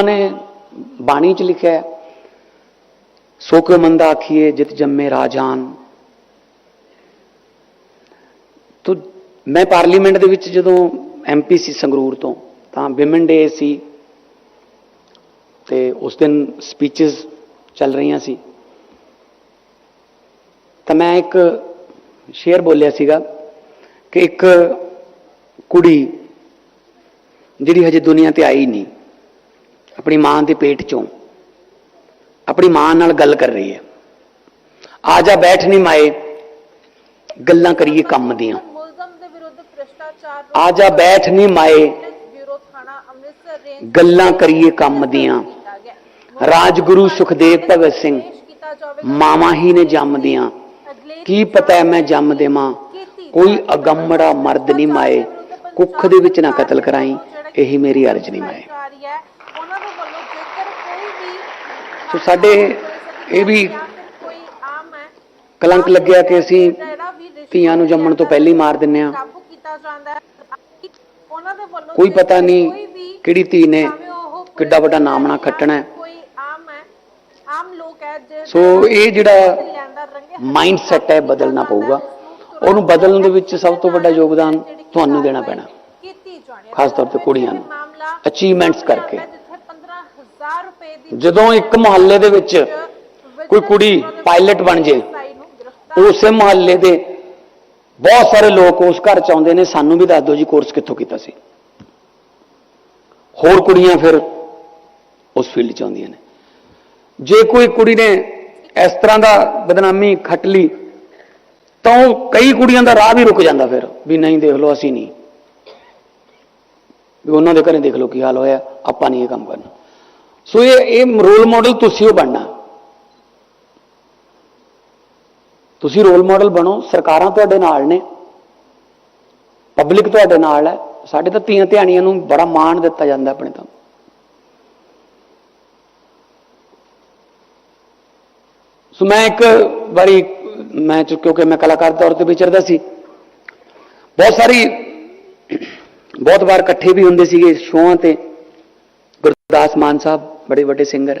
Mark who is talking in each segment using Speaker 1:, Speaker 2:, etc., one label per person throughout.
Speaker 1: ਨੇ ਬਾਣੀ ਚ ਲਿਖਿਆ ਹੈ ਸੋ ਕਿਉ ਮੰਦਾ ਆਖੀਏ ਜਿਤ ਜੰਮੇ ਰਾਜਾਨ। ਤੋ, ਮੈਂ ਪਾਰਲੀਮੈਂਟ ਦੇ ਵਿੱਚ ਜਦੋਂ ਐਮਪੀ ਸੀ ਸੰਗਰੂਰ ਤੋਂ, ਤਾਂ ਵਿਮਨ ਡੇ ਸੀ ਤੇ ਉਸ ਦਿਨ ਸਪੀਚਸ ਚੱਲ ਰਹੀਆਂ ਸੀ। ਤਾਂ ਮੈਂ ਇੱਕ ਸ਼ੇਅਰ ਬੋਲਿਆ ਸੀਗਾ ਕਿ ਇੱਕ ਕੁੜੀ ਜਿਹੜੀ ਹਜੇ ਦੁਨੀਆ ਤੇ ਆਈ ਨਹੀਂ ਆਪਣੀ ਮਾਂ ਦੇ ਪੇਟ ਚੋਂ ਆਪਣੀ ਮਾਂ ਨਾਲ ਗੱਲ ਕਰ ਰਹੀ ਹੈ। ਆ ਜਾ ਬੈਠ ਨਹੀਂ ਮਾਏ ਗੱਲਾਂ ਕਰੀਏ ਕੰਮ ਦੀਆਂ। ਆ ਜਾ ਬੈਠ ਨਹੀਂ ਮਾਏ ਗੱਲਾਂ ਕਰੀਏ ਕੰਮ ਦੀਆਂ। ਰਾਜਗੁਰੂ ਸੁਖਦੇਵ ਭਗਤ ਸਿੰਘ ਮਾਵਾਂ ਹੀ ਨੇ ਜੰਮਦੀਆਂ ਕੀ ਪਤਾ ਹੈ ਮੈਂ ਜੰਮ ਦੇਵਾਂ? ਕੋਈ ਅਗੰਮੜਾ ਮਰਦ ਨਹੀਂ ਮਾਏ। ਕੁੱਖ ਦੇ ਵਿੱਚ ਨਾ ਕਤਲ ਕਰਾਈ ਇਹੀ ਮੇਰੀ ਅਰਜ਼ ਨਹੀਂ ਮਾਏ
Speaker 2: ਜਾਰੀ ਹੈ ਉਹਨਾਂ ਦੇ ਵੱਲੋਂ ਜੇਕਰ ਕੋਈ ਵੀ
Speaker 1: ਸੋ ਸਾਡੇ ਇਹ ਵੀ ਕਲੰਕ ਲੱਗਿਆ ਕਿ ਅਸੀਂ ਧੀਆਂ ਨੂੰ ਜੰਮਣ ਤੋਂ ਪਹਿਲਾਂ ਹੀ ਮਾਰ ਦਿੰਨੇ ਆ। ਕੋਈ ਪਤਾ ਨਹੀਂ ਕਿਹੜੀ ਧੀ ਨੇ ਕਿੱਡਾ ਵੱਡਾ ਨਾਮ ਖੱਟਣਾ ਹੈ। ਸੋ ਇਹ ਜਿਹੜਾ ਮਾਈਂਡ ਸੈਟ ਹੈ, ਬਦਲਣਾ ਪਊਗਾ। ਉਹਨੂੰ ਬਦਲਣ ਦੇ ਵਿੱਚ ਸਭ ਤੋਂ ਵੱਡਾ ਯੋਗਦਾਨ ਤੁਹਾਨੂੰ ਦੇਣਾ ਪੈਣਾ। ਖਾਸ ਤੌਰ ਤੇ ਕੁੜੀਆਂ ਨੂੰ। ਅਚੀਵਮੈਂਟਸ ਕਰਕੇ।
Speaker 2: ਜਿੱਥੇ 15000 ਰੁਪਏ ਦੀ
Speaker 1: ਜਦੋਂ ਇੱਕ ਮੁਹੱਲੇ ਦੇ ਵਿੱਚ ਕੋਈ ਕੁੜੀ ਪਾਇਲਟ ਬਣ ਜੇ ਉਸੇ ਮੁਹੱਲੇ ਦੇ ਬਹੁਤ ਸਾਰੇ ਲੋਕ ਉਸ ਘਰ ਚ ਆਉਂਦੇ ਨੇ। ਸਾਨੂੰ ਵੀ ਦੱਸ ਦਿਓ ਜੀ ਕੋਰਸ ਕਿੱਥੋਂ ਕੀਤਾ ਸੀ। ਹੋਰ ਕੁੜੀਆਂ ਫਿਰ ਉਸ ਫੀਲਡ ਚ ਆਉਂਦੀਆਂ ਨੇ। ਜੇ ਕੋਈ ਕੁੜੀ ਨੇ ਇਸ ਤਰ੍ਹਾਂ ਦਾ ਬਦਨਾਮੀ ਖੱਟ ਲਈ ਤਾਂ ਉਹ ਕਈ ਕੁੜੀਆਂ ਦਾ ਰਾਹ ਵੀ ਰੁਕ ਜਾਂਦਾ ਫਿਰ ਵੀ ਨਹੀਂ ਦੇਖ ਲਓ ਅਸੀਂ ਨਹੀਂ। ਵੀ ਉਹਨਾਂ ਦੇ ਘਰੇ ਦੇਖ ਲਓ ਕੀ ਹਾਲ ਹੋਇਆ ਆਪਾਂ ਨਹੀਂ ਇਹ ਕੰਮ ਕਰਨਾ। ਸੋ ਇਹ ਇਹ ਰੋਲ ਮਾਡਲ ਤੁਸੀਂ ਉਹ ਬਣਨਾ। ਤੁਸੀਂ ਰੋਲ ਮਾਡਲ ਬਣੋ, ਸਰਕਾਰਾਂ ਤੁਹਾਡੇ ਨਾਲ ਨੇ ਪਬਲਿਕ ਤੁਹਾਡੇ ਨਾਲ ਹੈ, ਸਾਡੇ ਤਾਂ ਧੀਆਂ ਧਿਆਣੀਆਂ ਨੂੰ ਬੜਾ ਮਾਣ ਦਿੱਤਾ ਜਾਂਦਾ ਆਪਣੇ ਤਾਂ। ਸੋ ਮੈਂ ਇੱਕ ਵਾਰੀ, ਮੈਂ ਚ- ਕਿਉਂਕਿ ਮੈਂ ਕਲਾਕਾਰ ਤੌਰ ਤੇ ਵਿਚਰਦਾ ਸੀ, ਬਹੁਤ ਸਾਰੀ, ਬਹੁਤ ਵਾਰ ਇਕੱਠੇ ਵੀ ਹੁੰਦੇ ਸੀਗੇ ਸ਼ੋਆਂ ਤੇ, ਗੁਰਦਾਸ ਮਾਨ ਸਾਹਿਬ ਬੜੇ ਵੱਡੇ ਸਿੰਗਰ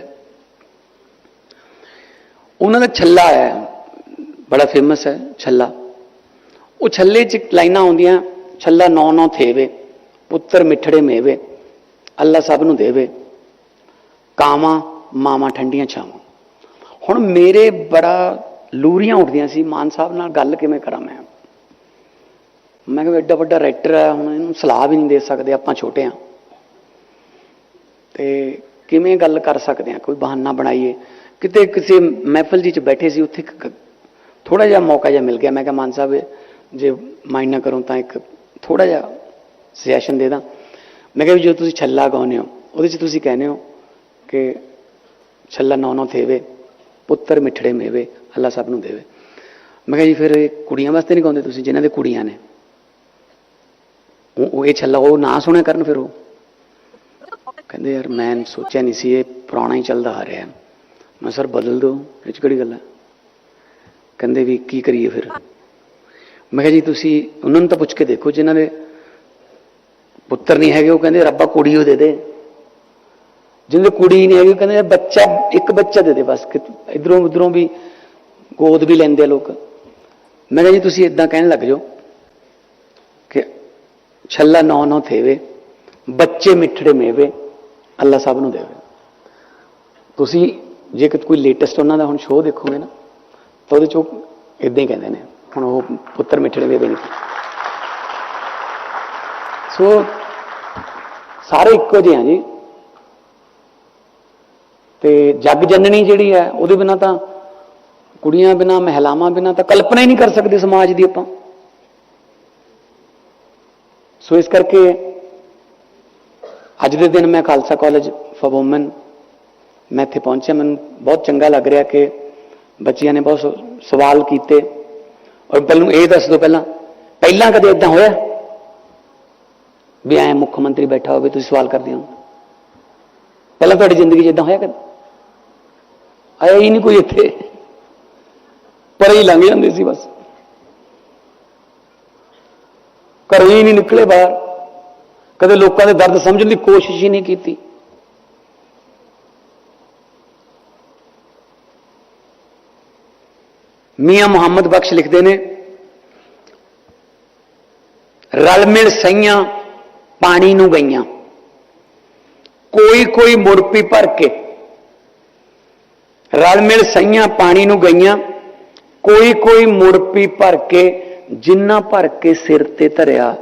Speaker 1: ਉਹਨਾਂ ਦਾ ਛੱਲਾ ਹੈ, ਬੜਾ ਫੇਮਸ ਹੈ, ਛੱਲਾ। ਉਹ ਛੱਲੇ 'ਚ ਲਾਈਨਾਂ ਆਉਂਦੀਆਂ, ਛੱਲਾ ਨੌ ਨੌ ਥੇਵੇ, ਪੁੱਤਰ ਮਿੱਠੜੇ ਮੇਵੇ, ਅੱਲਾ ਸਭ ਨੂੰ ਦੇਵੇ, ਕਾਵਾਂ ਮਾਵਾਂ ਠੰਡੀਆਂ ਛਾਵਾਂ। ਹੁਣ ਮੇਰੇ ਬੜਾ ਲੂਰੀਆਂ ਉੱਠਦੀਆਂ ਸੀ, ਮਾਨ ਸਾਹਿਬ ਨਾਲ ਗੱਲ ਕਿਵੇਂ ਕਰਾਂ ਮੈਂ? ਮੈਂ ਕਿਹਾ ਐਡਾ ਵੱਡਾ ਰਾਈਟਰ ਹੈ, ਹੁਣ ਇਹਨੂੰ ਸਲਾਹ ਵੀ ਨਹੀਂ ਦੇ ਸਕਦੇ, ਆਪਾਂ ਛੋਟੇ ਆ ਤੇ ਕਿਵੇਂ ਗੱਲ ਕਰ ਸਕਦੇ ਆ ਕੋਈ ਬਹਾਨਾ ਬਣਾਈਏ। ਕਿਤੇ ਕਿਸੇ ਮਹਿਫਲ ਜੀ ਚ ਬੈਠੇ ਸੀ, ਉੱਥੇ ਥੋੜਾ ਜਿਹਾ ਮੌਕਾ ਜਿਹਾ ਮਿਲ ਗਿਆ। ਮੈਂ ਕਿਹਾ, ਮਾਨ ਸਾਹਿਬ, ਜੇ ਮਾਈਂਡ ਨਾ ਕਰੋ ਤਾਂ ਇੱਕ ਥੋੜਾ ਜਿਹਾ ਸੁਜੈਸ਼ਨ ਦੇ ਦਾਂ। ਮੈਂ ਕਿਹਾ ਵੀ ਜੋ ਤੁਸੀਂ ਛੱਲਾ ਗਾਉਂਦੇ ਹੋ, ਉਹਦੇ ਚ ਤੁਸੀਂ ਕਹਿੰਦੇ ਹੋ ਕਿ ਛੱਲਾ ਨੌ ਨੌ ਥੇਵੇ, ਪੁੱਤਰ ਮਿੱਠੜੇ ਮੇਵੇ, ਅੱਲਾ ਸਭ ਨੂੰ ਦੇਵੇ। ਮੈਂ ਕਿਹਾ ਜੀ, ਫਿਰ ਇਹ ਕੁੜੀਆਂ ਵਾਸਤੇ ਨਹੀਂ ਗਾਉਂਦੇ ਤੁਸੀਂ, ਜਿਨ੍ਹਾਂ ਦੇ ਕੁੜੀਆਂ ਨੇ? ਉਹ ਇਹ ਛੱਲਾ, ਉਹ ਨਾ ਸੁਣਿਆ ਕਰਨ ਫਿਰ ਉਹ? ਕਹਿੰਦੇ, ਯਾਰ ਮੈਂ ਸੋਚਿਆ ਨਹੀਂ ਸੀ, ਇਹ ਪੁਰਾਣਾ ਹੀ ਚੱਲਦਾ ਆ ਰਿਹਾ ਮੈਂ ਸਰ, ਬਦਲ ਦਿਓ, ਇਹ 'ਚ ਕਿਹੜੀ ਗੱਲ ਹੈ? ਕਹਿੰਦੇ ਵੀ, ਕੀ ਕਰੀਏ ਫਿਰ? ਮੈਂ ਕਿਹਾ, ਜੀ, ਤੁਸੀਂ ਉਹਨਾਂ ਨੂੰ ਤਾਂ ਪੁੱਛ ਕੇ ਦੇਖੋ, ਜਿਨ੍ਹਾਂ ਦੇ ਪੁੱਤਰ ਨਹੀਂ ਹੈਗੇ, ਉਹ ਕਹਿੰਦੇ, ਰੱਬਾ ਕੁੜੀ ਉਹ ਦੇ ਦੇ। ਜਿਹਦੇ ਕੁੜੀ ਨਹੀਂ ਹੈਗੀ, ਉਹ ਕਹਿੰਦੇ, ਬੱਚਾ, ਇੱਕ ਬੱਚਾ ਦੇ ਦੇ ਬਸ। ਇਧਰੋਂ ਉਧਰੋਂ ਵੀ ਗੋਦ ਵੀ ਲੈਂਦੇ ਆ ਲੋਕ। ਮੈਂ ਕਿਹਾ, ਜੀ, ਤੁਸੀਂ ਇਦਾਂ ਕਹਿਣ ਲੱਗ ਜਾਓ ਕਿ ਛੱਲਾ ਨੌ ਨੌ ਥੇਵੇ, ਬੱਚੇ ਮਿੱਠੜੇ ਮੇਵੇ ਅੱਲਾ ਸਭ ਨੂੰ ਦੇਵੇ। ਤੁਸੀਂ ਜੇ ਕੋਈ ਲੇਟੈਸਟ ਉਹਨਾਂ ਦਾ ਹੁਣ ਸ਼ੋਅ ਦੇਖੋਗੇ ਨਾ, ਤਾਂ ਉਹਦੇ ਚੋਂ ਇਦਾਂ ਹੀ ਕਹਿੰਦੇ ਨੇ, ਹੁਣ ਉਹ ਪੁੱਤਰ ਮਿੱਠੜੇ ਦੇ ਨਹੀਂ ਸੋ ਸਾਰੇ ਇੱਕੋ ਜਿਹੇ ਆ ਜੀ। ਤੇ ਜੱਗ ਜਨਨੀ ਜਿਹੜੀ ਹੈ, ਉਹਦੇ ਬਿਨਾ ਤਾਂ ਕੁੜੀਆਂ ਬਿਨਾ, ਮਹਿਲਾਵਾਂ ਬਿਨਾ ਤਾਂ ਕਲਪਨਾ ਹੀ ਨਹੀਂ ਕਰ ਸਕਦੇ ਸਮਾਜ ਦੀ ਆਪਾਂ। ਸੋ ਇਸ ਕਰਕੇ ਅੱਜ ਦੇ ਦਿਨ ਮੈਂ ਖਾਲਸਾ ਕਾਲਜ ਫॉर ਔਮਨ ਮੈਂ ਇੱਥੇ ਪਹੁੰਚਿਆ ਮੈਨੂੰ ਬਹੁਤ ਚੰਗਾ ਲੱਗ ਰਿਹਾ ਕਿ ਬੱਚਿਆਂ ਨੇ ਬਹੁਤ ਸ- ਸਵਾਲ ਕੀਤੇ ਔਰ ਪਹਿਲਾਂ ਇਹ ਦੱਸ ਦਿਓ ਪਹਿਲਾਂ ਪਹਿਲਾਂ ਕਦੇ ਇਦਾਂ ਹੋਇਆ ਵੀ ਐ ਮੁੱਖ ਮੰਤਰੀ ਬੈਠਾ ਹੋਵੇ ਤੁਸੀਂ ਸਵਾਲ ਕਰਦੇ ਹੋ ਪਹਿਲਾਂ ਤੁਹਾਡੀ ਜ਼ਿੰਦਗੀ 'ਚ ਇਦਾਂ ਹੋਇਆ ਕਦੇ ਆਇਆ ਹੀ ਨਹੀਂ ਕੋਈ ਇੱਥੇ ਪਰ ਹੀ ਲੰਘ ਜਾਂਦੇ ਸੀ ਬਸ ਘਰੋਂ ਹੀ ਨਹੀਂ ਨਿਕਲੇ ਬਾਹਰ ਕਦੇ ਲੋਕਾਂ ਦੇ ਦਰਦ ਸਮਝਣ ਦੀ ਕੋਸ਼ਿਸ਼ ਹੀ ਨਹੀਂ ਕੀਤੀ। ਮੀਆਂ ਮੁਹੰਮਦ ਬਖਸ਼ ਲਿਖਦੇ ਨੇ, ਰਲ ਮਿਲ ਸਈਆਂ ਪਾਣੀ ਨੂੰ ਗਈਆਂ। ਕੋਈ ਕੋਈ ਮੁਰਪੀ ਭਰ ਕੇ ਰਲ ਮਿਲ ਸਈਆਂ ਪਾਣੀ ਨੂੰ ਗਈਆਂ। ਕੋਈ ਕੋਈ ਮੁਰਪੀ ਭਰ ਕੇ ਜਿੰਨਾ ਭਰ ਕੇ ਸਿਰ ਤੇ ਧਰਿਆ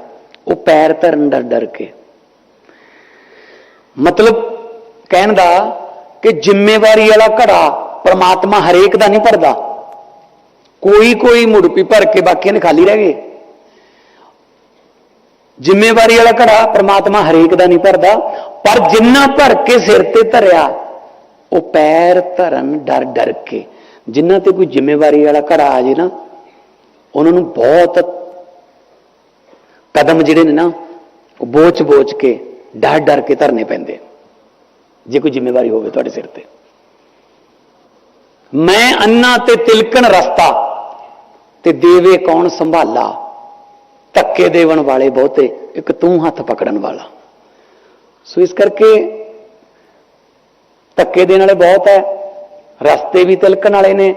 Speaker 1: ਉਹ ਪੈਰ ਧਰਨ ਦਾ ਡਰ ਕੇ। ਮਤਲਬ ਕਹਿਣ ਦਾ ਕਿ ਜ਼ਿੰਮੇਵਾਰੀ ਵਾਲਾ ਘੜਾ ਪਰਮਾਤਮਾ ਹਰੇਕ ਦਾ ਨਹੀਂ ਭਰਦਾ। ਕੋਈ ਕੋਈ ਮੁਰਪੀ ਭਰ ਕੇ ਬਾਕੀਆਂ ਨੇ ਖਾਲੀ ਰਹਿ ਗਏ। ਜ਼ਿੰਮੇਵਾਰੀ ਵਾਲਾ ਘੜਾ ਪਰਮਾਤਮਾ ਹਰੇਕ ਦਾ ਨਹੀਂ ਭਰਦਾ, ਪਰ ਜਿੰਨਾ ਭਰ ਕੇ ਸਿਰ ਤੇ ਧਰਿਆ, ਉਹ ਪੈਰ ਧਰਨ ਡਰ ਡਰ ਕੇ। ਜਿਨ੍ਹਾਂ ਤੇ ਕੋਈ ਜ਼ਿੰਮੇਵਾਰੀ ਵਾਲਾ ਘੜਾ ਆ ਜੇ ਨਾ, ਉਹਨਾਂ ਨੂੰ ਬਹੁਤ ਕਦਮ ਜਿਹੜੇ ਨੇ ਨਾ, ਉਹ ਬੋਚ ਬੋਚ ਕੇ ਡਰ ਡਰ ਕੇ ਧਰਨੇ ਪੈਂਦੇ ਜੇ ਕੋਈ ਜ਼ਿੰਮੇਵਾਰੀ ਹੋਵੇ ਤੁਹਾਡੇ ਸਿਰ ਤੇ। ਮੈਂ ਅੰਨਾ ਤੇ ਤਿਲਕਣ ਰਸਤਾ, ਤੇ ਦੇਵੇ ਕੌਣ ਸੰਭਾਲਾ? ਧੱਕੇ ਦੇਵਣ ਵਾਲੇ ਬਹੁਤੇ, ਇੱਕ ਤੂੰ ਹੱਥ ਪਕੜਨ ਵਾਲਾ। ਸੋ ਇਸ ਕਰਕੇ ਧੱਕੇ ਦੇਣ ਵਾਲੇ ਬਹੁਤ ਹੈ ਰਸਤੇ ਵੀ ਤਿਲਕਣ ਵਾਲੇ ਨੇ।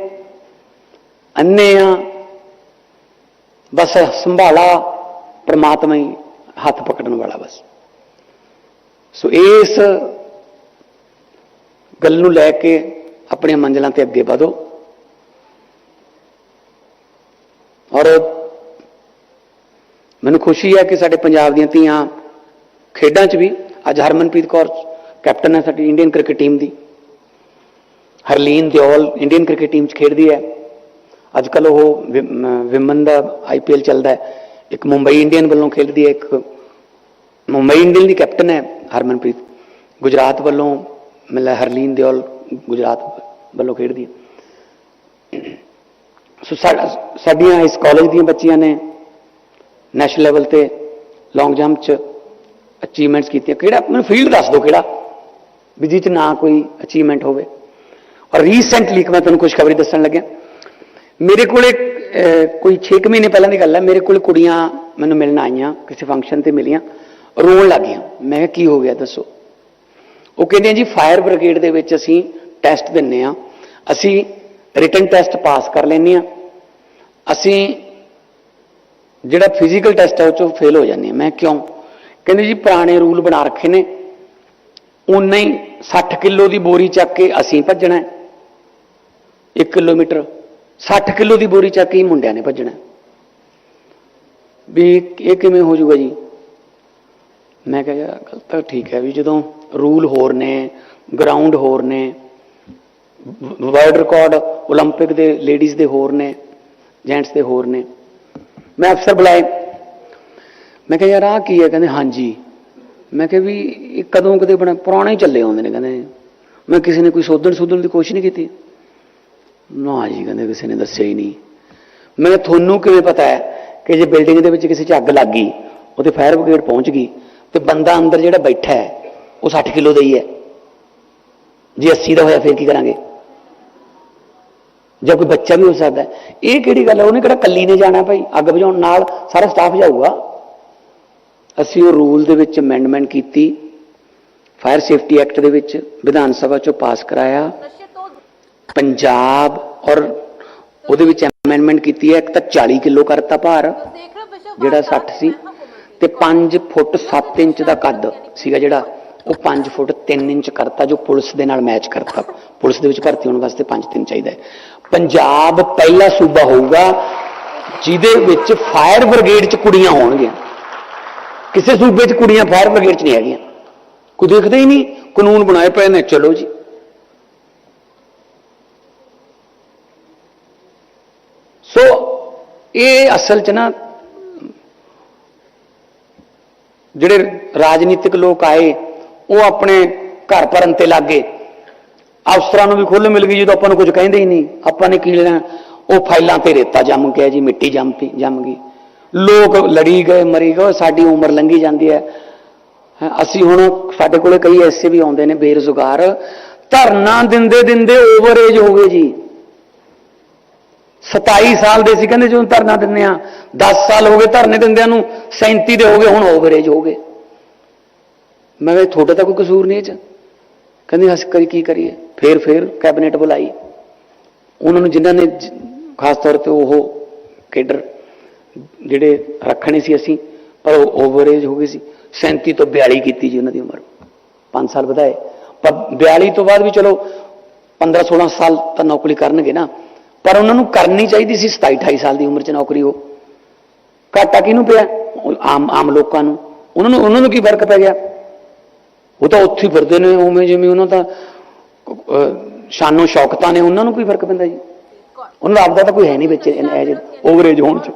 Speaker 1: ਅੰਨੇ ਆ, ਬਸ ਸੰਭਾਲਾ ਪ੍ਰਮਾਤਮਾ ਹੀ ਹੱਥ ਪਕੜਨ ਵਾਲਾ ਬਸ ਸੋ ਇਸ ਗੱਲ ਨੂੰ ਲੈ ਕੇ ਆਪਣੀਆਂ ਮੰਜ਼ਲਾਂ ਤੇ ਅੱਗੇ ਵਧੋ ਔਰ ਮੈਨੂੰ ਖੁਸ਼ੀ ਹੈ ਕਿ ਸਾਡੇ ਪੰਜਾਬ ਦੀਆਂ ਧੀਆਂ ਖੇਡਾਂ 'ਚ ਵੀ ਅੱਜ ਹਰਮਨਪ੍ਰੀਤ ਕੌਰ ਕੈਪਟਨ ਹੈ ਸਾਡੀ ਇੰਡੀਅਨ ਕ੍ਰਿਕਟ ਟੀਮ ਦੀ Harleen Deol Indian cricket team 'ਚ ਖੇਡਦੀ ਹੈ ਅੱਜ ਕੱਲ ਉਹ ਵਿਮਨ ਦਾ ਆਈਪੀਐਲ ਚੱਲਦਾ ਹੈ ਇੱਕ ਮੁੰਬਈ ਇੰਡੀਅਨ ਵੱਲੋਂ ਖੇਡਦੀ ਹੈ ਇੱਕ ਮੁੰਬਈ ਇੰਡੀਅਨ ਦੀ ਕੈਪਟਨ ਹੈ ਹਰਮਨਪ੍ਰੀਤ ਗੁਜਰਾਤ ਵੱਲੋਂ ਮਿਲਾ ਹਰਲੀਨ ਦਿਓਲ ਗੁਜਰਾਤ ਵੱਲੋਂ ਖੇਡਦੀ ਹੈ ਸੋ ਸਾਡਾ ਸਾਡੀਆਂ ਇਸ ਕਾਲਜ ਦੀਆਂ ਬੱਚੀਆਂ ਨੇ ਨੈਸ਼ਨਲ ਲੈਵਲ ਤੇ ਲੌਂਗ ਜੰਪ ਚ ਅਚੀਵਮੈਂਟਸ ਕੀਤੀਆਂ ਕਿਹੜਾ ਮੈਨੂੰ ਫੀਲਡ ਦੱਸ ਦਿਓ ਕਿਹੜਾ ਵੀ ਜਿਹ ਚ ਨਾ ਕੋਈ ਅਚੀਵਮੈਂਟ ਹੋਵੇ ਔਰ ਰੀਸੈਂਟਲੀ ਇੱਕ ਮੈਂ ਤੁਹਾਨੂੰ ਕੁਝ ਖਬਰੀ ਦੱਸਣ ਲੱਗਿਆ ਮੇਰੇ ਕੋਲੇ ਅਹ, ਕੋਈ 6 ਮਹੀਨੇ ਪਹਿਲਾਂ ਦੀ ਗੱਲ ਹੈ, ਮੇਰੇ ਕੋਲ ਕੁੜੀਆਂ ਮੈਨੂੰ ਮਿਲਣ ਆਈਆਂ, ਕਿਸੇ ਫੰਕਸ਼ਨ ਤੇ ਮਿਲੀਆਂ, ਰੋਣ ਲੱਗੀਆਂ। ਮੈਂ ਕਿਹਾ, ਕੀ ਹੋ ਗਿਆ ਦੱਸੋ? ਉਹ ਕਹਿੰਦੇ ਜੀ ਫਾਇਰ ਬ੍ਰਿਗੇਡ ਦੇ ਵਿੱਚ ਅਸੀਂ ਟੈਸਟ ਦਿੰਨੇ ਆ ਅਸੀਂ ਰਿਟਨ ਟੈਸਟ ਪਾਸ ਕਰ ਲੈਂਦੇ ਆ ਅਸੀਂ ਜਿਹੜਾ ਫਿਜ਼ੀਕਲ ਟੈਸਟ ਹੈ, ਉਹ ਚੋਂ ਫੇਲ ਹੋ ਜਾਂਦੇ ਆ ਮੈਂ ਕਿਉਂ? ਕਹਿੰਦੇ ਜੀ, ਪੁਰਾਣੇ ਰੂਲ ਬਣਾ ਰੱਖੇ ਨੇ। ਉਨਾ ਹੀ 60 ਕਿਲੋ ਦੀ ਬੋਰੀ ਚੱਕ ਕੇ ਅਸੀਂ ਭੱਜਣਾ ਹੈ। 1 ਕਿਲੋਮੀਟਰ। 60 ਕਿਲੋ ਦੀ ਬੋਰੀ ਚੱਕ ਕੇ ਹੀ ਮੁੰਡਿਆਂ ਨੇ ਭੱਜਣਾ ਹੈ। ਵੀ ਇਹ ਕਿਵੇਂ ਹੋ ਜਾਊਗਾ ਜੀ ਮੈਂ ਕਿਹਾ ਯਾਰ ਗੱਲ ਤਾਂ ਠੀਕ ਹੈ ਵੀ ਜਦੋਂ ਰੂਲ ਹੋਰ ਨੇ ਗਰਾਊਂਡ ਹੋਰ ਨੇ ਵਰਲਡ ਰਿਕਾਰਡ 올림픽 ਦੇ ਲੇਡੀਜ਼ ਦੇ ਹੋਰ ਨੇ ਜੈਂਟਸ ਦੇ ਹੋਰ ਨੇ ਮੈਂ ਅਫਸਰ ਬੁਲਾਏ ਮੈਂ ਕਿਹਾ ਯਾਰ ਆਹ ਕੀ ਹੈ ਕਹਿੰਦੇ ਹਾਂਜੀ ਮੈਂ ਕਿਹਾ ਵੀ ਇਹ ਕਦੋਂ ਕਦੇ ਬਣਾ ਪੁਰਾਣੇ ਹੀ ਚੱਲੇ ਆਉਂਦੇ ਨੇ ਕਹਿੰਦੇ ਮੈਂ ਕਿਸੇ ਨੇ ਕੋਈ ਸੋਧਣ ਸੁਧਣ ਦੀ ਕੋਸ਼ਿਸ਼ ਨਹੀਂ ਕੀਤੀ ਨਾ ਜੀ, ਕਹਿੰਦੇ ਕਿਸੇ ਨੇ ਦੱਸਿਆ ਹੀ ਨਹੀਂ। ਮੈਂ ਤੁਹਾਨੂੰ ਕਿਵੇਂ ਪਤਾ ਹੈ ਕਿ ਜੇ ਬਿਲਡਿੰਗ ਦੇ ਵਿੱਚ ਕਿਸੇ 'ਚ ਅੱਗ ਲੱਗ ਗਈ, ਉਹਦੇ ਫਾਇਰ ਬ੍ਰਿਗੇਡ ਪਹੁੰਚ ਗਈ, ਤੇ ਬੰਦਾ ਅੰਦਰ ਜਿਹੜਾ ਬੈਠਾ ਹੈ, ਉਹ 60 ਕਿਲੋ ਦਾ ਹੀ ਹੈ। ਜੇ 80 ਦਾ ਹੋਇਆ, ਫਿਰ ਕੀ ਕਰਾਂਗੇ? ਜਾਂ ਕੋਈ ਬੱਚਾ ਵੀ ਹੋ ਸਕਦਾ ਇਹ ਕਿਹੜੀ ਗੱਲ ਹੈ? ਉਹਨੇ ਕਿਹੜਾ ਕੱਲੀ ਨੇ ਜਾਣਾ ਭਾਈ? ਅੱਗ ਬੁਝਾਉਣ ਨਾਲ ਸਾਰਾ ਸਟਾਫ ਜਾਊਗਾ। ਅਸੀਂ ਉਹ ਰੂਲ ਦੇ ਵਿੱਚ ਅਮੈਂਡਮੈਂਟ ਕੀਤੀ। ਫਾਇਰ ਸੇਫਟੀ ਐਕਟ ਦੇ ਵਿੱਚ ਵਿਧਾਨ ਸਭਾ ਚੋਂ ਪਾਸ ਕਰਾਇਆ। ਪੰਜਾਬ ਔਰ ਉਹਦੇ ਵਿੱਚ ਅਮੈਂਡਮੈਂਟ ਕੀਤੀ ਹੈ, ਇੱਕ ਤਾਂ 40 ਕਿਲੋ ਕਰਤਾ ਭਾਰ, ਜਿਹੜਾ
Speaker 2: ਵਾਰਤਾ
Speaker 1: 60 ਸੀ
Speaker 2: ਮੈਂ ਹਾਂ
Speaker 1: ਤੇ 5 ਫੁੱਟ 7 ਇੰਚ ਦਾ ਕੱਦ ਸੀਗਾ ਜਿਹੜਾ, ਉਹ 5 ਫੁੱਟ 3 ਇੰਚ ਕਰਤਾ, ਜੋ ਪੁਲਿਸ ਦੇ ਨਾਲ ਮੈਚ ਕਰਤਾ। ਪੁਲਿਸ ਦੇ ਵਿੱਚ ਭਰਤੀ ਹੋਣ ਵਾਸਤੇ 5 3 ਚਾਹੀਦਾ ਹੈ। ਪੰਜਾਬ ਪਹਿਲਾ ਸੂਬਾ ਹੋਊਗਾ, ਜਿਹਦੇ ਵਿੱਚ ਫਾਇਰ ਬ੍ਰਿਗੇਡ 'ਚ ਕੁੜੀਆਂ ਹੋਣਗੀਆਂ। ਕਿਸੇ ਸੂਬੇ 'ਚ ਕੁੜੀਆਂ ਫਾਇਰ ਬ੍ਰਿਗੇਡ 'ਚ ਨਹੀਂ ਹੈਗੀਆਂ। ਕੋਈ ਦੇਖਦਾ ਹੀ ਨਹੀਂ, ਕਾਨੂੰਨ ਬਣਾਏ ਪਏ ਨੇ, ਚਲੋ ਜੀ ਸੋ ਇਹ ਅਸਲ 'ਚ ਨਾ ਜਿਹੜੇ ਰਾਜਨੀਤਿਕ ਲੋਕ ਆਏ, ਉਹ ਆਪਣੇ ਘਰ ਭਰਨ ਤੇ ਲੱਗੇ। ਅਫਸਰਾਂ ਨੂੰ ਵੀ ਖੁੱਲ੍ਹ ਮਿਲ ਗਈ ਜਦੋਂ ਆਪਾਂ ਨੂੰ ਕੁਝ ਕਹਿੰਦੇ ਹੀ ਨਹੀਂ। ਆਪਾਂ ਨੇ ਕੀ ਲੈਣਾ? ਉਹ ਫਾਈਲਾਂ ਤੇ ਰੇਤਾ ਜੰਮ ਗਿਆ ਜੀ, ਮਿੱਟੀ ਜੰਮ ਪਈ, ਜੰਮ ਗਈ। ਲੋਕ ਲੜੀ ਗਏ, ਮਰੀ ਗਏ ਸਾਡੀ ਉਮਰ ਲੰਘੀ ਜਾਂਦੀ ਹੈ। ਅਸੀਂ ਹੁਣ ਸਾਡੇ ਕੋਲੇ ਕਈ ਐਸੇ ਵੀ ਆਉਂਦੇ ਨੇ ਬੇਰੁਜ਼ਗਾਰ। ਧਰਨਾ ਦਿੰਦੇ ਦਿੰਦੇ ਓਵਰ ਏਜ ਹੋ ਗਏ ਜੀ। 27 ਸਾਲ ਦੇ ਸੀ, ਕਹਿੰਦੇ ਜਦੋਂ ਧਰਨਾ ਦਿੰਦੇ ਆ 10 ਸਾਲ ਹੋ ਗਏ ਧਰਨੇ ਦਿੰਦਿਆਂ ਨੂੰ 37 ਦੇ ਹੋ ਗਏ, ਹੁਣ ਓਵਰੇਜ ਹੋ ਗਏ। ਮੈਂ ਕਿਹਾ, ਤੁਹਾਡਾ ਤਾਂ ਕੋਈ ਕਸੂਰ ਨਹੀਂ ਇਹ ਚ। ਕਹਿੰਦੇ, ਅਸੀਂ ਕਰੀ ਕੀ ਕਰੀਏ? ਫੇਰ ਫੇਰ ਕੈਬਨਿਟ ਬੁਲਾਈ। ਉਹਨਾਂ ਨੂੰ ਜਿਨ੍ਹਾਂ ਨੇ ਖਾਸ ਤੌਰ ਤੇ ਉਹ ਕੇਡਰ ਜਿਹੜੇ ਰੱਖਣੇ ਸੀ ਅਸੀਂ, ਪਰ ਉਹ ਓਵਰੇਜ ਹੋ ਗਈ ਸੀ। 37 ਤੋਂ 42 ਕੀਤੀ ਜੀ ਉਹਨਾਂ ਦੀ ਉਮਰ। 5 ਸਾਲ ਵਧਾਏ। ਪਰ 42 ਤੋਂ ਬਾਅਦ ਵੀ ਚਲੋ 15 16 ਸਾਲ ਤਾਂ ਨੌਕਰੀ ਕਰਨਗੇ ਨਾ। ਪਰ ਉਹਨਾਂ ਨੂੰ ਕਰਨੀ ਚਾਹੀਦੀ ਸੀ 27 28 ਸਾਲ ਦੀ ਉਮਰ 'ਚ ਨੌਕਰੀ ਉਹ। ਘਾਟਾ ਕਿਹਨੂੰ ਪਿਆ? ਆਮ ਆਮ ਲੋਕਾਂ ਨੂੰ। ਉਹਨਾਂ ਨੂੰ ਉਹਨਾਂ ਨੂੰ ਕੀ ਫ਼ਰਕ ਪੈ ਗਿਆ? ਉਹ ਤਾਂ ਉੱਥੇ ਹੀ ਫਿਰਦੇ ਨੇ, ਉਵੇਂ ਜਿਵੇਂ ਉਹਨਾਂ ਦਾ ਸ਼ਾਨੋ ਸ਼ੌਕਤਾਂ ਨੇ, ਉਹਨਾਂ ਨੂੰ ਕੀ ਫ਼ਰਕ ਪੈਂਦਾ ਜੀ। ਉਹਨਾਂ ਦਾ ਆਪਦਾ ਤਾਂ ਕੋਈ ਹੈ ਨਹੀਂ ਵਿੱਚ ਓਵਰੇਜ ਹੋਣ ਚ।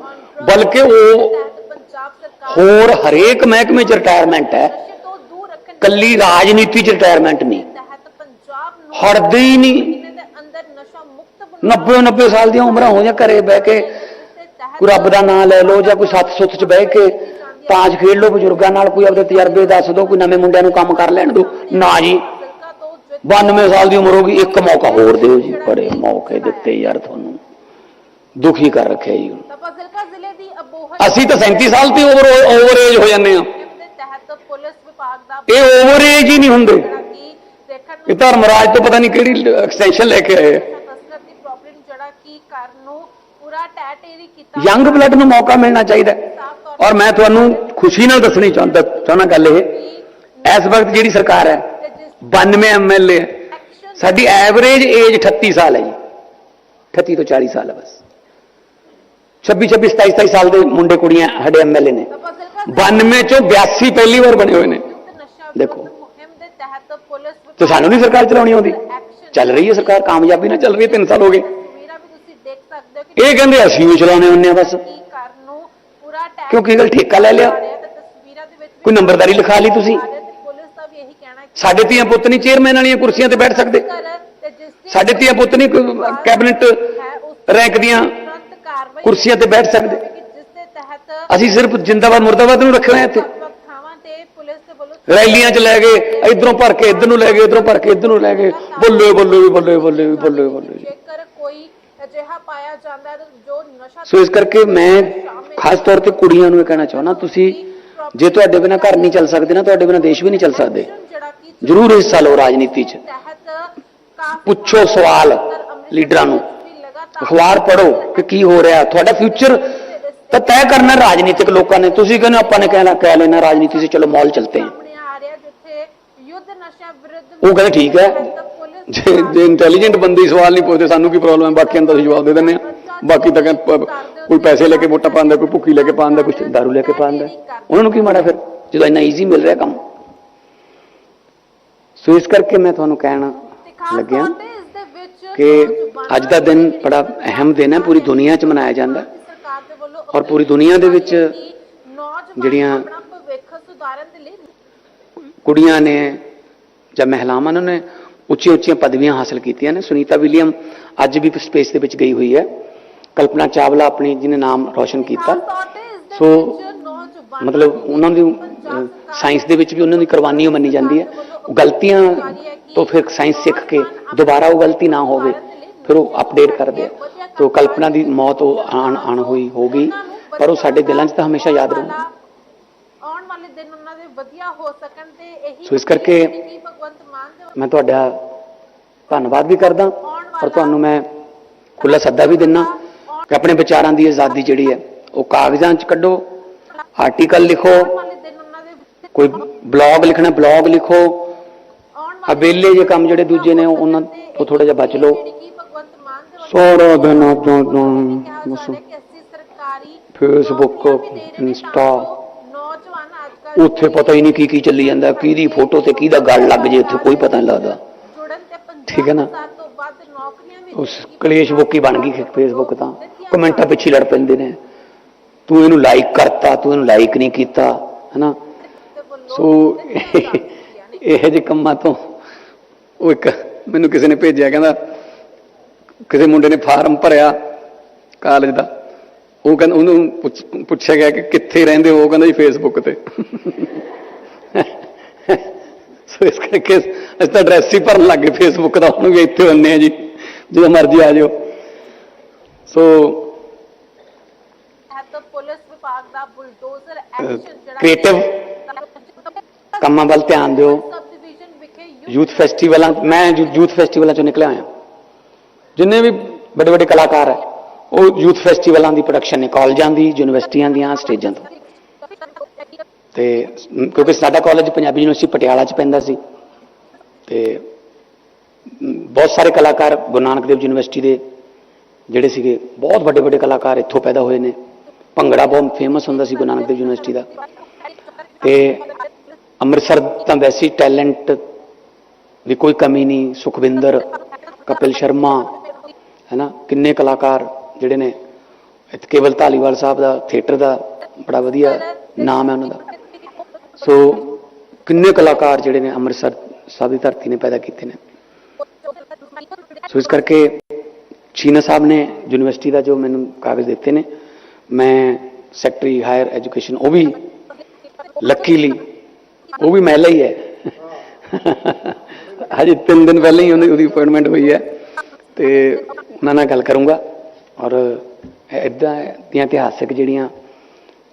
Speaker 1: ਬਲਕਿ ਉਹ ਹੋਰ ਹਰੇਕ ਮਹਿਕਮੇ ਚ ਰਿਟਾਇਰਮੈਂਟ ਹੈ।
Speaker 2: ਨਸ਼ੇ
Speaker 1: ਕੱਲੀ ਰਾਜਨੀਤੀ ਚ ਰਿਟਾਇਰਮੈਂਟ ਨਹੀਂ। ਹੜਦੀ ਨਹੀਂ
Speaker 2: ਮਹੀਨੇ ਦੇ ਅੰਦਰ ਨਸ਼ਾ ਮੁਕਤ
Speaker 1: 90 90 ਸਾਲ ਦੀਆਂ ਉਮਰਾਂ ਹੋ ਜਾਂ ਘਰੇ ਬਹਿ ਕੇ। ਕੋਈ ਰੱਬ ਦਾ ਨਾਮ ਲੈ ਲਓ ਜਾਂ ਕੋਈ ਸੱਤ ਸੁੱਤ ਚ ਬਹਿ ਕੇ ਤਾਸ਼ ਖੇਡ ਲਓ ਬਜ਼ੁਰਗਾਂ ਨਾਲ, ਕੋਈ ਆਪਦੇ ਤਜਰਬੇ ਦੱਸ ਦਿਓ ਕੋਈ ਨਵੇਂ ਮੁੰਡਿਆਂ ਨੂੰ ਕੰਮ ਕਰ ਲੈਣ ਦਿਓ। ਨਾ ਜੀ।
Speaker 2: ਸਿਲਕਾ
Speaker 1: 92 ਸਾਲ ਦੀ ਉਮਰ ਹੋ ਗਈ, ਇੱਕ ਮੌਕਾ ਹੋਰ ਦਿਓ ਜੀ। ਬੜੇ ਮੌਕੇ ਦਿੱਤੇ ਯਾਰ ਤੁਹਾਨੂੰ। ਦੁਖੀ ਕਰ ਰੱਖਿਆ ਜੀ। ਅਸੀਂ ਤਾਂ 37 ਸਾਲ ਤੇ ਓਵਰ ਓਵਰਏਜ ਹੋ ਜਾਂਦੇ ਆ
Speaker 2: ਮੁਹਿੰਮ ਦੇ ਤਹਿਤ
Speaker 1: ਹੀ ਨਹੀਂ ਹੁੰਦੇ।
Speaker 2: ਜਿਹੜਾ ਕਿ ਦੇਖਣ
Speaker 1: ਇਹ ਧਰਮਰਾਜ ਤੋਂ ਪਤਾ ਨਹੀਂ ਕਿਹੜੀ ਐਕਸਟੈਂਸ਼ਨ ਲੈ ਕੇ ਆਏ ਆ
Speaker 2: ਤਸਕਰ ਦੀ ਪ੍ਰੋਬਲਮ ਜਿਹੜਾ ਕਿ ਘਰ ਨੂੰ ਪੂਰਾ ਟੈਟੇਰੀ ਕੀਤਾ
Speaker 1: ਯੰਗ ਬਲੱਡ ਨੂੰ ਮੌਕਾ ਮਿਲਣਾ ਚਾਹੀਦਾ ਔਰ ਮੈਂ ਤੁਹਾਨੂੰ ਖੁਸ਼ੀ ਨਾਲ ਦੱਸਣੀ ਚਾਹੁੰਦਾ ਚਾਹੁੰਦਾ ਗੱਲ ਇਹ। ਇਸ ਵਕਤ ਜਿਹੜੀ ਸਰਕਾਰ ਹੈ
Speaker 2: ਤੇ ਜਿਸ
Speaker 1: 92 ਐਮਐਲਏ ਸਾਡੀ ਐਵਰੇਜ ਏਜ 38 ਸਾਲ ਹੈ ਜੀ। 38 ਤੋਂ 40 ਸਾਲ ਹੈ ਬਸ। 26 26 27 27 ਸਾਲ ਦੇ ਮੁੰਡੇ ਕੁੜੀਆਂ ਸਾਡੇ ਐਮਐਲਏ ਨੇ।
Speaker 2: ਤਪਾ ਜ਼ਿਲਕਾ
Speaker 1: 92 ਚੋਂ 82 ਪਹਿਲੀ ਵਾਰ ਬਣੇ ਹੋਏ ਨੇ। ਦੇਖੋ। ਤੇ ਸਾਨੂੰ ਨਹੀਂ ਸਰਕਾਰ ਚਲਾਉਣੀ ਆਉਂਦੀ। ਚੱਲ ਰਹੀ ਹੈ ਸਰਕਾਰ ਕਾਮਯਾਬੀ ਨਾਲ ਚੱਲ ਰਹੀ ਹੈ 3 ਸਾਲ ਹੋ ਗਏ
Speaker 2: ਤਸਵੀਰਾਂ ਵੀ ਤੁਸੀਂ ਦੇਖ ਸਕਦੇ ਹੋ ਕਿ
Speaker 1: ਇਹ ਕਹਿੰਦੇ ਅਸੀਂ ਵੀ ਚਲਾਉਣੇ ਹੁੰਦੇ ਆ ਬਸ।
Speaker 2: ਨੂੰ ਪੂਰਾ
Speaker 1: ਕਿਉਂਕਿ ਇਹ ਗੱਲ ਠੇਕਾ ਲੈ ਲਿਆ।
Speaker 2: ਤੇ ਤਸਵੀਰਾਂ ਦੇ ਵਿੱਚ ਵੀ
Speaker 1: ਕੋਈ ਨੰਬਰਦਾਰੀ ਲਿਖਾ ਲਈ ਤੁਸੀਂ।
Speaker 2: ਆ ਰਿਹਾ ਤੇ ਪੁਲਿਸ ਦਾ ਵੀ ਇਹੀ ਕਹਿਣਾ ਹੈ ਕਿ
Speaker 1: ਸਾਡੇ ਧੀਆਂ ਪੁੱਤ ਨਹੀਂ ਚੇਅਰਮੈਨ ਵਾਲੀਆਂ ਕੁਰਸੀਆਂ ਤੇ ਬੈਠ ਸਕਦੇ।
Speaker 2: ਕਰ ਤੇ ਜਿਸ ਦੀ
Speaker 1: ਸਾਡੇ ਧੀਆਂ ਪੁੱਤ ਨਹੀਂ ਕੋਈ ਕੈਬਨਿਟ ਰੈਂਕ ਦੀਆਂ
Speaker 2: ਤੁਰੰਤ ਕਾਰਵਾਈ
Speaker 1: ਕੁਰਸੀਆਂ ਤੇ ਬੈਠ ਸਕਦੇ।
Speaker 2: ਕਿ ਜਿਸ ਦੇ ਤਹਿਤ
Speaker 1: ਅਸੀਂ ਸਿਰਫ ਜਿੰਦਾਬਾਦ ਮੁਰਦਾਬਾਦ ਨੂੰ ਰੱਖਣਾ ਇੱਥੇ।
Speaker 2: ਵੱਖ ਥਾਵਾਂ ਤੇ ਪੁਲਿਸ ਦੇ ਵੱਲੋਂ
Speaker 1: ਰੈਲੀਆਂ 'ਚ ਲੈ ਗਏ ਇਧਰੋਂ ਭਰ ਕੇ ਇਧਰ ਨੂੰ ਲੈ ਗਏ ਇਧਰੋਂ ਭਰ ਕੇ ਇਧਰ ਨੂੰ ਲੈ ਗਏ। ਬੱਲੇ ਬੱਲੇ ਵੀ ਬੱਲੇ ਬੱਲੇ ਵੀ ਬੱਲੇ ਬੱਲੇ।
Speaker 2: ਜੇਕਰ ਅਜਿਹਾ ਪਾਇਆ ਜਾਂਦਾ ਹੈ ਜੋ ਨਸ਼ਾ
Speaker 1: ਸੋ ਇਸ ਕਰਕੇ ਮੈਂ ਖਾਸ ਤੌਰ ਤੇ ਕੁੜੀਆਂ ਨੂੰ ਇਹ ਕਹਿਣਾ ਚਾਹੁੰਦਾ ਤੁਸੀਂ ਜੇ ਤੁਹਾਡੇ ਬਿਨਾਂ ਘਰ ਨਹੀਂ ਚੱਲ ਸਕਦੇ ਨਾ ਤੁਹਾਡੇ ਬਿਨਾਂ ਦੇਸ਼ ਵੀ ਨਹੀਂ ਚੱਲ ਸਕਦੇ। ਜ਼ਰੂਰ ਹਿੱਸਾ ਲਓ ਰਾਜਨੀਤੀ 'ਚ। ਪੁੱਛੋ ਸਵਾਲ ਲੀਡਰਾਂ ਨੂੰ। ਅਖਬਾਰ ਪੜੋ ਕਿ ਕੀ ਹੋ ਰਿਹਾ। ਤੁਹਾਡਾ ਫਿਊਚਰ ਤਾਂ ਤੈਅ ਕਰਨਾ ਰਾਜਨੀਤਿਕ ਲੋਕਾਂ ਨੇ। ਤੁਸੀਂ ਕਹਿੰਦੇ ਹੋ ਆਪਾਂ ਨੇ ਕਹਿਣਾ ਕਹਿ ਲੈਣਾ ਰਾਜਨੀਤੀ ਸੇ ਚਲੋ ਮੌਲ ਚਲਤੇ
Speaker 2: ਵਿਰੁੱਧ
Speaker 1: ਉਹ ਕਹਿੰਦੇ ਠੀਕ ਹੈ। ਜੇ ਜੇ ਇੰਟੈਲੀਜੈਂਟ ਬੰਦੇ ਹੀ ਸਵਾਲ ਨਹੀਂ ਪੁੱਛਦੇ, ਸਾਨੂੰ ਕੀ ਪ੍ਰੋਬਲਮ ਹੈ? ਬਾਕੀਆਂ ਦਾ ਅਸੀਂ ਜਵਾਬ ਦੇ ਦਿੰਦੇ ਆ ਬਾਕੀ ਤਾਂ ਕੋਈ ਪੈਸੇ ਲੈ ਕੇ ਵੋਟਾਂ ਪਾਉਂਦਾ, ਕੋਈ ਭੁੱਖੀ ਲੈ ਕੇ ਪਾਉਂਦਾ ਕੁਝ ਦਾਰੂ ਲੈ ਕੇ ਪਾਉਂਦਾ। ਉਹਨਾਂ ਨੂੰ ਕੀ ਮਾੜਾ ਫਿਰ? ਜਦੋਂ ਇੰਨਾ ਈਜ਼ੀ ਮਿਲ ਰਿਹਾ ਕੰਮ। ਸੋ ਇਸ ਕਰਕੇ ਮੈਂ ਤੁਹਾਨੂੰ ਕਹਿਣਾ ਲੱਗਿਆ ਕਿ ਅੱਜ ਦਾ ਦਿਨ ਬੜਾ ਅਹਿਮ ਦਿਨ ਹੈ। ਪੂਰੀ ਦੁਨੀਆ 'ਚ ਮਨਾਇਆ ਜਾਂਦਾ। ਔਰ ਪੂਰੀ ਦੁਨੀਆ ਦੇ ਵਿੱਚ ਜਿਹੜੀਆਂ ਕੁੜੀਆਂ ਨੇ ਜਾਂ ਮਹਿਲਾਵਾਂ ਨੇ ਉੱਚੀਆਂ ਉੱਚੀਆਂ ਪਦਵੀਆਂ ਹਾਸਲ ਕੀਤੀਆਂ ਨੇ। ਸੁਨੀਤਾ ਵਿਲੀਅਮ ਅੱਜ ਵੀ ਸਪੇਸ ਦੇ ਵਿੱਚ ਗਈ ਹੋਈ ਹੈ। ਕਲਪਨਾ ਚਾਵਲਾ ਆਪਣੀ ਜਿਹਨੇ ਨਾਮ ਰੌਸ਼ਨ ਕੀਤਾ। ਸੋ, ਮਤਲਬ ਉਹਨਾਂ ਦੀ ਸਾਇੰਸ ਦੇ ਵਿੱਚ ਵੀ ਉਹਨਾਂ ਦੀ ਕੁਰਬਾਨੀ ਮੰਨੀ ਜਾਂਦੀ ਹੈ। ਉਹ ਗਲਤੀਆਂ ਤੋਂ ਫਿਰ ਸਾਇੰਸ ਸਿੱਖ ਕੇ ਦੁਬਾਰਾ ਉਹ ਗਲਤੀ ਨਾ ਹੋਵੇ ਫਿਰ ਉਹ ਅਪਡੇਟ ਕਰਦੇ ਆ ਤੋ ਕਲਪਨਾ ਦੀ ਮੌਤ ਉਹ ਆਣ ਆਣ ਹੋਈ ਹੋ ਗਈ ਪਰ ਉਹ ਸਾਡੇ ਦਿਲਾਂ 'ਚ ਤਾਂ ਹਮੇਸ਼ਾ ਯਾਦ ਰਹੂ।
Speaker 2: ਆਉਣ ਵਾਲੇ ਦਿਨ ਉਹਨਾਂ ਦੇ ਵਧੀਆ ਹੋ ਸਕਣ ਤੇ ਇਹੀ
Speaker 1: ਸੋ ਇਸ ਕਰਕੇ
Speaker 2: ਕਿ ਭਗਵੰਤ ਮਾਨ ਦੇ
Speaker 1: ਮੈਂ ਤੁਹਾਡਾ ਧੰਨਵਾਦ ਵੀ ਕਰਦਾ ਔਰ ਤੁਹਾਨੂੰ ਮੈਂ ਖੁੱਲਾ ਸੱਦਾ ਵੀ ਦਿੰਨਾ ਕਿ ਆਪਣੇ ਵਿਚਾਰਾਂ ਦੀ ਆਜ਼ਾਦੀ ਜਿਹੜੀ ਹੈ ਉਹ ਕਾਗਜ਼ਾਂ 'ਚ ਕੱਢੋ ਆਰਟੀਕਲ ਲਿਖੋ ਕੋਈ ਬਲੌਗ ਲਿਖਣਾ ਬਲੌਗ ਲਿਖੋ ਵਿਹਲੇ ਜੇ ਕੰਮ ਜਿਹੜੇ ਦੂਜੇ ਨੇ ਉਹ- ਉਹਨਾਂ ਤੋਂ ਥੋੜਾ ਜਿਹਾ ਬਚ ਲਓ। ਸਾਰਾ ਦਿਨ ਤੋਂ
Speaker 2: ਸਰਕਾਰੀ
Speaker 1: ਫੇਸਬੁੱਕ ਇੰਸਟਾ
Speaker 2: ਤਾਂ ਜੋ ਨੌਜਵਾਨ ਅੱਜ ਕੱਲ੍ਹ
Speaker 1: ਉੱਥੇ ਪਤਾ ਹੀ ਨਹੀਂ ਕੀ ਕੀ ਚੱਲੀ ਜਾਂਦਾ, ਕਿਹਦੀ ਫੋਟੋ ਤੇ ਕਿਹਦਾ ਗੱਲ ਲੱਗ ਜੇ, ਉੱਥੇ ਕੋਈ ਪਤਾ ਨਹੀਂ ਲੱਗਦਾ। ਠੀਕ ਹੈ ਨਾ? ਉਸ ਕਲੇਸ਼ ਬੁੱਕ ਬਣ ਗਈ ਫੇਸਬੁੱਕ ਤਾਂ। ਕਮੈਂਟਾਂ ਪਿੱਛੇ ਲੜ ਪੈਂਦੇ ਨੇ। ਤੂੰ ਇਹਨੂੰ ਲਾਈਕ ਕਰਤਾ, ਤੂੰ ਇਹਨੂੰ ਲਾਈਕ ਨਹੀਂ ਕੀਤਾ, ਹੈਨਾ?
Speaker 2: ਦੇ
Speaker 1: ਸੋ ਇਹ ਜਿਹੇ ਕੰਮਾਂ ਤੋਂ ਉਹ ਇੱਕ ਮੈਨੂੰ ਕਿਸੇ ਨੇ ਭੇਜਿਆ, ਕਹਿੰਦਾ ਕਿਸੇ ਮੁੰਡੇ ਨੇ ਫਾਰਮ ਭਰਿਆ ਕਾਲਜ ਦਾ। ਉਹ ਕਹਿੰਦਾ ਉਹਨੂੰ ਪੁੱਛ- ਪੁੱਛਿਆ ਗਿਆ ਕਿ ਕਿੱਥੇ ਰਹਿੰਦੇ ਹੋ ਉਹ ਕਹਿੰਦਾ ਜੀ ਫੇਸਬੁੱਕ ਤੇ। ਸੋ ਇਸ ਕਰਕੇ ਅਸੀਂ ਤਾਂ ਐਡਰੈਸ ਹੀ ਭਰਨ ਲੱਗੇ ਫੇਸਬੁੱਕ ਦਾ ਉਹਨੂੰ ਵੀ ਇੱਥੇ ਹੁੰਨੇ ਆ ਜੀ ਜਦੋਂ ਮਰਜ਼ੀ ਆ ਜਾਓ ਸੋ creative ਕੰਮਾਂ ਵੱਲ ਧਿਆਨ ਦਿਓ।
Speaker 2: ਯੂਥ
Speaker 1: ਫੈਸਟੀਵਲਾਂ ਮੈਂ ਯੂਥ ਫੈਸਟੀਵਲਾਂ ਚੋਂ ਨਿਕਲਿਆ ਹੋਇਆ। ਜਿੰਨੇ ਵੀ ਵੱਡੇ ਵੱਡੇ ਕਲਾਕਾਰ ਹੈ ਉਹ ਯੂਥ ਫੈਸਟੀਵਲਾਂ ਦੀ ਪ੍ਰੋਡਕਸ਼ਨ ਨੇ ਕਾਲਜਾਂ ਦੀ ਯੂਨੀਵਰਸਿਟੀਆਂ ਦੀਆਂ ਸਟੇਜਾਂ ਤੋਂ। ਤੇ ਕਿਉਂਕਿ ਸਾਡਾ ਕਾਲਜ ਪੰਜਾਬੀ ਯੂਨੀਵਰਸਿਟੀ ਪਟਿਆਲਾ ਚ ਪੈਂਦਾ ਸੀ। ਤੇ ਬਹੁਤ ਸਾਰੇ ਕਲਾਕਾਰ ਗੁਰੂ ਨਾਨਕ ਦੇਵ ਯੂਨੀਵਰਸਿਟੀ ਦੇ ਜਿਹੜੇ ਸੀਗੇ, ਬਹੁਤ ਵੱਡੇ ਵੱਡੇ ਕਲਾਕਾਰ ਇੱਥੋਂ ਪੈਦਾ ਹੋਏ ਨੇ। ਭੰਗੜਾ ਬਹੁਤ ਫੇਮਸ ਹੁੰਦਾ ਸੀ ਗੁਰੂ ਨਾਨਕ ਦੇਵ ਯੂਨੀਵਰਸਿਟੀ ਦਾ। ਤੇ ਅੰਮ੍ਰਿਤਸਰ ਤਾਂ ਵੈਸੇ ਟੈਲੈਂਟ ਦੀ ਕੋਈ ਕਮੀ ਨਹੀਂ। ਸੁਖਵਿੰਦਰ, ਕਪਿਲ ਸ਼ਰਮਾ, ਹੈਨਾ, ਕਿੰਨੇ ਕਲਾਕਾਰ ਜਿਹੜੇ ਨੇ, ਇੱਥੇ ਕੇਵਲ ਧਾਲੀਵਾਲ ਸਾਹਿਬ ਦਾ, ਥੀਏਟਰ ਦਾ ਬੜਾ ਵਧੀਆ ਨਾਮ ਹੈ ਉਹਨਾਂ ਦਾ। ਸੋ ਕਿੰਨੇ ਕਲਾਕਾਰ ਜਿਹੜੇ ਨੇ ਅੰਮ੍ਰਿਤਸਰ ਸਾਹਿਬ ਦੀ ਧਰਤੀ ਨੇ ਪੈਦਾ ਕੀਤੇ ਨੇ। ਸੋ ਇਸ ਕਰਕੇ ਛੀਨਾ ਸਾਹਿਬ ਨੇ ਯੂਨੀਵਰਸਿਟੀ ਦਾ ਜੋ ਮੈਨੂੰ ਕਾਗਜ਼ ਦਿੱਤੇ ਨੇ, ਮੈਂ ਸੈਕਟਰੀ ਹਾਇਰ ਐਜੂਕੇਸ਼ਨ, ਉਹ ਵੀ ਲੱਕੀਲੀ ਉਹ ਵੀ ਮਹਿਲਾ ਹੀ ਹੈ। ਹਜੇ ਤਿੰਨ ਦਿਨ ਪਹਿਲਾਂ ਹੀ ਉਹਦੀ ਉਹਦੀ ਅਪਾਇੰਟਮੈਂਟ ਹੋਈ ਹੈ ਤੇ ਉਹਨਾਂ ਨਾਲ ਗੱਲ ਕਰੂੰਗਾ। ਔਰ ਇਦਾਂ ਦੀਆਂ ਇਤਿਹਾਸਕ ਜਿਹੜੀਆਂ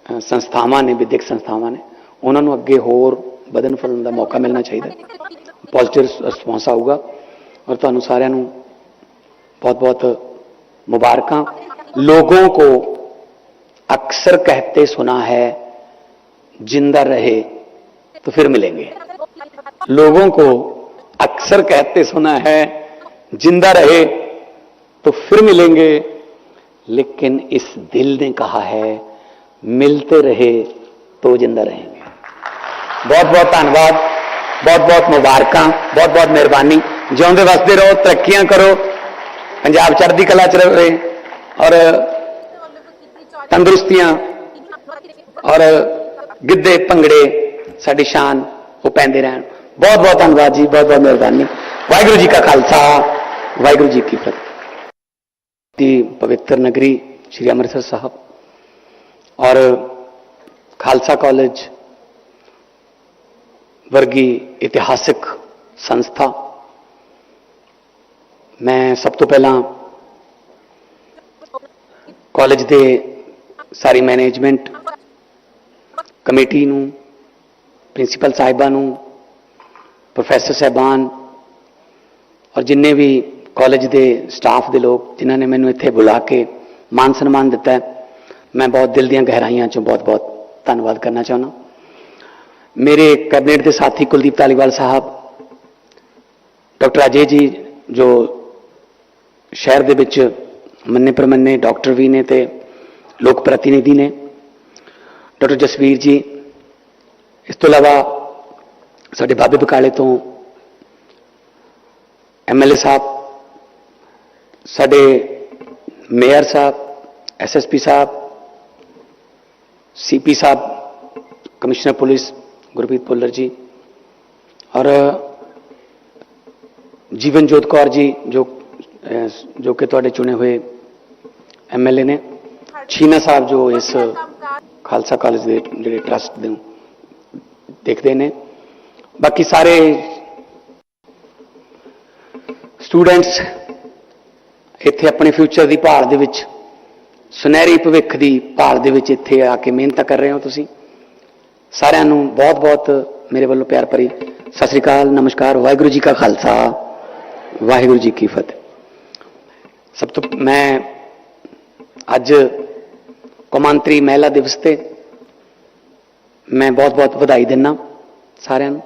Speaker 1: ਅ, ਸੰਸਥਾਵਾਂ ਨੇ ਵਿਦਿਅਕ ਸੰਸਥਾਵਾਂ ਨੇ ਉਹਨਾਂ ਨੂੰ ਅੱਗੇ ਹੋਰ ਵਧਣ ਫੁੱਲਣ ਦਾ ਮੌਕਾ ਮਿਲਣਾ ਚਾਹੀਦਾ ਪੋਜ਼ਿਟਿਵ ਰਿਸਪੌਂਸ ਆਊਗਾ ਔਰ ਤੁਹਾਨੂੰ ਸਾਰਿਆਂ ਨੂੰ बहुत बहुत मुबारक लोगों को अक्सर कहते सुना है जिंदा रहे तो फिर मिलेंगे लोगों को अक्सर कहते सुना है जिंदा रहे तो फिर मिलेंगे लेकिन इस दिल ने कहा है मिलते रहे तो जिंदा रहेंगे बहुत बहुत धन्यवाद बहुत बहुत मुबारक बहुत बहुत मेहरबानी ਜਿਉਂਦੇ ਵਸਦੇ ਰਹੋ ਤਰੱਕੀਆਂ ਕਰੋ ਪੰਜਾਬ ਚੜ੍ਹਦੀ ਕਲਾ ਚ ਰਹੇ ਔਰ ਤੰਦਰੁਸਤੀਆਂ ਔਰ ਗਿੱਧੇ ਭੰਗੜੇ ਸਾਡੀ ਸ਼ਾਨ ਉਹ ਪੈਂਦੇ ਰਹਿਣ ਬਹੁਤ ਬਹੁਤ ਧੰਨਵਾਦ ਜੀ ਬਹੁਤ ਬਹੁਤ ਮਿਹਰਬਾਨੀ ਵਾਹਿਗੁਰੂ ਜੀ ਕਾ ਖਾਲਸਾ ਵਾਹਿਗੁਰੂ ਜੀ ਕੀ ਫਤਿਹ ਦੀ ਪਵਿੱਤਰ ਨਗਰੀ ਸ੍ਰੀ ਅੰਮ੍ਰਿਤਸਰ ਸਾਹਿਬ ਔਰ ਖਾਲਸਾ ਕਾਲਜ ਵਰਗੀ ਇਤਿਹਾਸਿਕ ਸੰਸਥਾ ਮੈਂ ਸਭ ਤੋਂ ਪਹਿਲਾਂ ਕਾਲਜ ਦੇ ਸਾਰੀ ਮੈਨੇਜਮੈਂਟ ਕਮੇਟੀ ਨੂੰ ਪ੍ਰਿੰਸੀਪਲ ਸਾਹਿਬਾਂ ਨੂੰ ਪ੍ਰੋਫੈਸਰ ਸਾਹਿਬਾਨ ਔਰ ਜਿੰਨੇ ਵੀ ਕਾਲਜ ਦੇ ਸਟਾਫ ਦੇ ਲੋਕ ਜਿਨ੍ਹਾਂ ਨੇ ਮੈਨੂੰ ਇੱਥੇ ਬੁਲਾ ਕੇ ਮਾਨ ਸਨਮਾਨ ਦਿੱਤਾ ਮੈਂ ਬਹੁਤ ਦਿਲ ਦੀਆਂ ਗਹਿਰਾਈਆਂ ਚੋਂ ਬਹੁਤ-ਬਹੁਤ ਧੰਨਵਾਦ ਕਰਨਾ ਚਾਹੁੰਦਾ ਮੇਰੇ ਕੈਬਨਿਟ ਦੇ ਸਾਥੀ ਕੁਲਦੀਪ ਧਾਲੀਵਾਲ ਸਾਹਿਬ, ਡਾਕਟਰ ਅਜੇ ਜੀ, ਜੋ ਸ਼ਹਿਰ ਦੇ ਵਿੱਚ ਮੰਨੇ ਪ੍ਰਮੰਨੇ ਡਾਕਟਰ ਵੀ ਨੇ ਤੇ ਲੋਕ ਪ੍ਰਤੀਨਿਧੀ ਨੇ, ਡਾਕਟਰ ਜਸਵੀਰ ਜੀ, ਇਸ ਤੋਂ ਇਲਾਵਾ ਸਾਡੇ ਬਾਬੇ ਬਕਾਲੇ ਤੋਂ ਐਮਐਲਏ ਸਾਹਿਬ ਸਾਡੇ ਮੇਅਰ ਸਾਹਿਬ ਐਸਐਸਪੀ ਸਾਹਿਬ ਸੀਪੀ ਸਾਹਿਬ ਕਮਿਸ਼ਨਰ ਪੁਲਿਸ ਗੁਰਪ੍ਰੀਤ ਭੁੱਲਰ ਜੀ ਔਰ ਜੀਵਨ ਜੋਤ ਕੌਰ ਜੀ ਜੋ ਅਹ, ਜੋ ਕਿ ਤੁਹਾਡੇ ਚੁਣੇ ਹੋਏ ਐਮਐਲਏ ਨੇ ਛੀਨਾ ਸਾਹਿਬ ਜੋ ਇਸ ਖਾਲਸਾ ਕਾਲਜ ਦੇ ਜਿਹੜੇ ਟਰਸਟ ਦੇ ਦੇਖਦੇ ਨੇ ਬਾਕੀ ਸਾਰੇ ਸਟੂਡੈਂਟਸ ਇੱਥੇ ਆਪਣੇ ਫਿਊਚਰ ਦੀ ਭਾਲ ਦੇ ਵਿੱਚ, ਸੁਨਹਿਰੀ ਭਵਿੱਖ ਦੀ ਭਾਲ ਦੇ ਵਿੱਚ ਇੱਥੇ ਆ ਕੇ ਮਿਹਨਤ ਕਰ ਰਹੇ ਹੋ ਤੁਸੀਂ। ਸਾਰਿਆਂ ਨੂੰ ਬਹੁਤ-ਬਹੁਤ ਮੇਰੇ ਵੱਲੋਂ ਪਿਆਰ ਭਰੀ ਸਤਿ ਸ੍ਰੀ ਅਕਾਲ, ਨਮਸਕਾਰ, ਵਾਹਿਗੁਰੂ ਜੀ ਕਾ ਖਾਲਸਾ, ਵਾਹਿਗੁਰੂ ਜੀ ਕੀ ਫਤਿਹ। ਸਭ ਤੋਂ, ਮੈਂ ਅੱਜ ਕੌਮਾਂਤਰੀ ਮਹਿਲਾ ਦਿਵਸ ਤੇ ਮੈਂ ਬਹੁਤ-ਬਹੁਤ ਵਧਾਈ ਦਿੰਨਾ ਸਾਰਿਆਂ ਨੂੰ।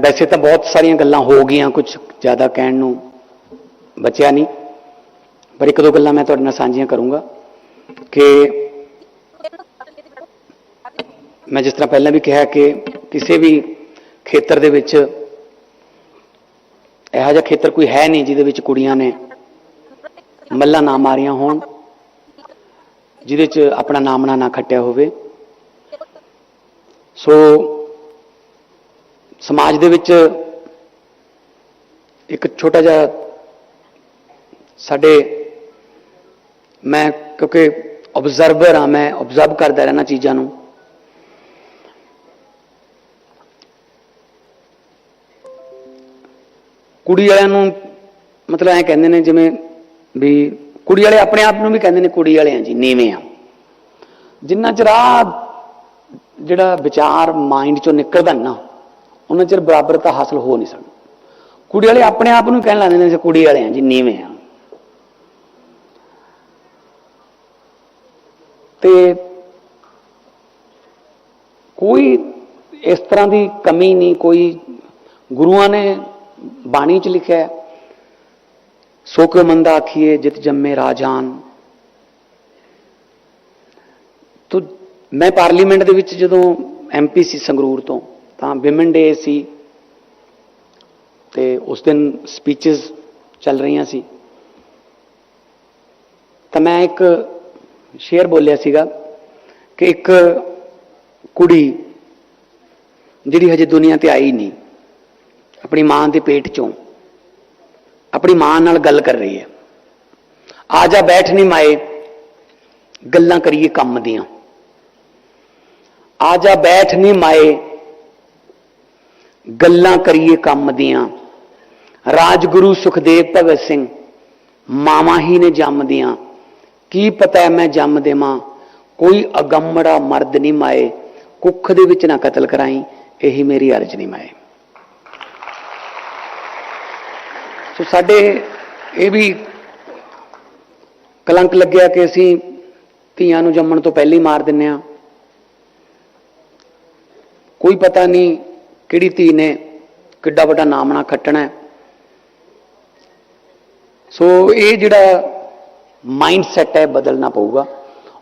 Speaker 1: ਵੈਸੇ ਤਾਂ ਬਹੁਤ ਸਾਰੀਆਂ ਗੱਲਾਂ ਹੋ ਗਈਆਂ ਕੁਝ ਜ਼ਿਆਦਾ ਕਹਿਣ ਨੂੰ। ਬਚਿਆ ਨਹੀਂ। ਪਰ ਇੱਕ ਦੋ ਗੱਲਾਂ ਮੈਂ ਤੁਹਾਡੇ ਨਾਲ ਸਾਂਝੀਆਂ ਕਰੂੰਗਾ ਕਿ ਮੈਂ ਜਿਸ ਤਰ੍ਹਾਂ ਪਹਿਲਾਂ ਵੀ ਕਿਹਾ ਕਿ ਕਿਸੇ ਵੀ ਖੇਤਰ ਦੇ ਵਿੱਚ ਇਹੋ ਜਿਹਾ ਖੇਤਰ ਕੋਈ ਹੈ ਨਹੀਂ ਜਿਹਦੇ ਵਿੱਚ ਕੁੜੀਆਂ ਨੇ ਮੱਲਾ ਨਾ ਮਾਰੀਆਂ ਹੋਣ, ਜਿਹਦੇ 'ਚ ਆਪਣਾ ਨਾਮ ਨਾ ਖੱਟਿਆ ਹੋਵੇ। ਸੋ ਸਮਾਜ ਦੇ ਵਿੱਚ ਇੱਕ ਛੋਟਾ ਜਿਹਾ ਸਾਡੇ ਮੈਂ ਕਿਉਂਕਿ ਆਬਜ਼ਰਵਰ ਆ ਮੈਂ ਆਬਜ਼ਰਵ ਕਰਦਾ ਰਹਿਣਾ ਚੀਜ਼ਾਂ ਨੂੰ। ਕੁੜੀ ਵਾਲਿਆਂ ਨੂੰ ਮਤਲਬ ਐ ਕਹਿੰਦੇ ਨੇ ਜਿਵੇਂ ਵੀ ਕੁੜੀ ਵਾਲੇ ਆਪਣੇ ਆਪ ਨੂੰ ਵੀ ਕਹਿੰਦੇ ਨੇ ਕੁੜੀ ਵਾਲੇ ਆ ਜੀ, ਨੀਵੇਂ ਆ। ਜਿੰਨਾ ਚਿਰ ਆਹ ਜਿਹੜਾ ਵਿਚਾਰ ਮਾਈਂਡ ਚੋਂ ਨਿਕਲਦਾ ਨਾ ਉਹਨਾਂ ਚਿਰ ਬਰਾਬਰਤਾ ਹਾਸਲ ਹੋ ਨਹੀਂ ਸਕਦੀ। ਕੁੜੀ ਵਾਲੇ ਆਪਣੇ ਆਪ ਨੂੰ ਕਹਿਣ ਲੱਗਦੇ ਨੇ ਅਸੀਂ ਕੁੜੀ ਵਾਲੇ ਆ ਜੀ, ਨੀਵੇਂ ਆ। ਤੇ ਕੋਈ ਇਸ ਤਰ੍ਹਾਂ ਦੀ ਕਮੀ ਨਹੀਂ, ਕੋਈ ਗੁਰੂਆਂ ਨੇ ਬਾਣੀ ਚ ਲਿਖਿਆ ਹੈ ਸੋ ਕਿਉ ਮੰਦਾ ਆਖੀਏ, ਜਿਤ ਜੰਮੇ ਰਾਜਾਨ ਤੋ ਮੈਂ ਪਾਰਲੀਮੈਂਟ ਦੇ ਵਿੱਚ ਜਦੋਂ ਐਮਪੀ ਸੀ ਸੰਗਰੂਰ ਤੋਂ, ਤਾਂ ਵਿਮਨ ਡੇ ਸੀ ਤੇ ਉਸ ਦਿਨ ਸਪੀਚਸ ਚੱਲ ਰਹੀਆਂ ਸੀ। ਤਾਂ ਮੈਂ ਇੱਕ ਸ਼ੇਰ ਬੋਲਿਆ ਸੀਗਾ ਕਿ ਇੱਕ ਕੁੜੀ ਜਿਹੜੀ ਹਜੇ ਦੁਨੀਆ ਤੇ ਆਈ ਨਹੀਂ, ਆਪਣੀ ਮਾਂ ਦੇ ਪੇਟ ਚੋਂ, ਆਪਣੀ ਮਾਂ ਨਾਲ ਗੱਲ ਕਰ ਰਹੀ ਹੈ। ਆ ਜਾ ਬੈਠ ਨਹੀਂ ਮਾਏ, ਗੱਲਾਂ ਕਰੀਏ ਕੰਮ ਦੀਆਂ। ਆ ਜਾ ਬੈਠ ਨਹੀਂ ਮਾਏ, ਗੱਲਾਂ ਕਰੀਏ ਕੰਮ ਦੀਆਂ। ਰਾਜਗੁਰੂ ਸੁਖਦੇਵ ਭਗਤ ਸਿੰਘ ਮਾਵਾਂ ਹੀ ਨੇ ਜੰਮਦੀਆਂ ਕੀ ਪਤਾ ਮੈਂ ਜੰਮ ਦੇਵਾਂ? ਕੋਈ ਅਗੰਮੜਾ ਮਰਦ ਨਹੀਂ ਮਾਏ। ਕੁੱਖ ਦੇ ਵਿੱਚ ਨਾ ਕਤਲ ਕਰਾਈ। ਇਹੀ ਮੇਰੀ ਅਰਜ਼ ਨਹੀਂ ਮਾਏ। ਸੋ ਸਾਡੇ ਇਹ ਵੀ ਕਲੰਕ ਲੱਗਿਆ ਕਿ ਅਸੀਂ ਧੀਆਂ ਨੂੰ ਜੰਮਣ ਤੋਂ ਪਹਿਲਾਂ ਹੀ ਮਾਰ ਦਿੰਨੇ ਆ। ਕੋਈ ਪਤਾ ਨਹੀਂ ਕਿਹੜੀ ਧੀ ਨੇ ਕਿੱਡਾ ਵੱਡਾ ਨਾਮਣਾ ਖੱਟਣਾ ਸੋ ਇਹ ਜਿਹੜਾ ਮਾਈਂਡ ਸੈਟ ਹੈ, ਬਦਲਣਾ ਪਊਗਾ।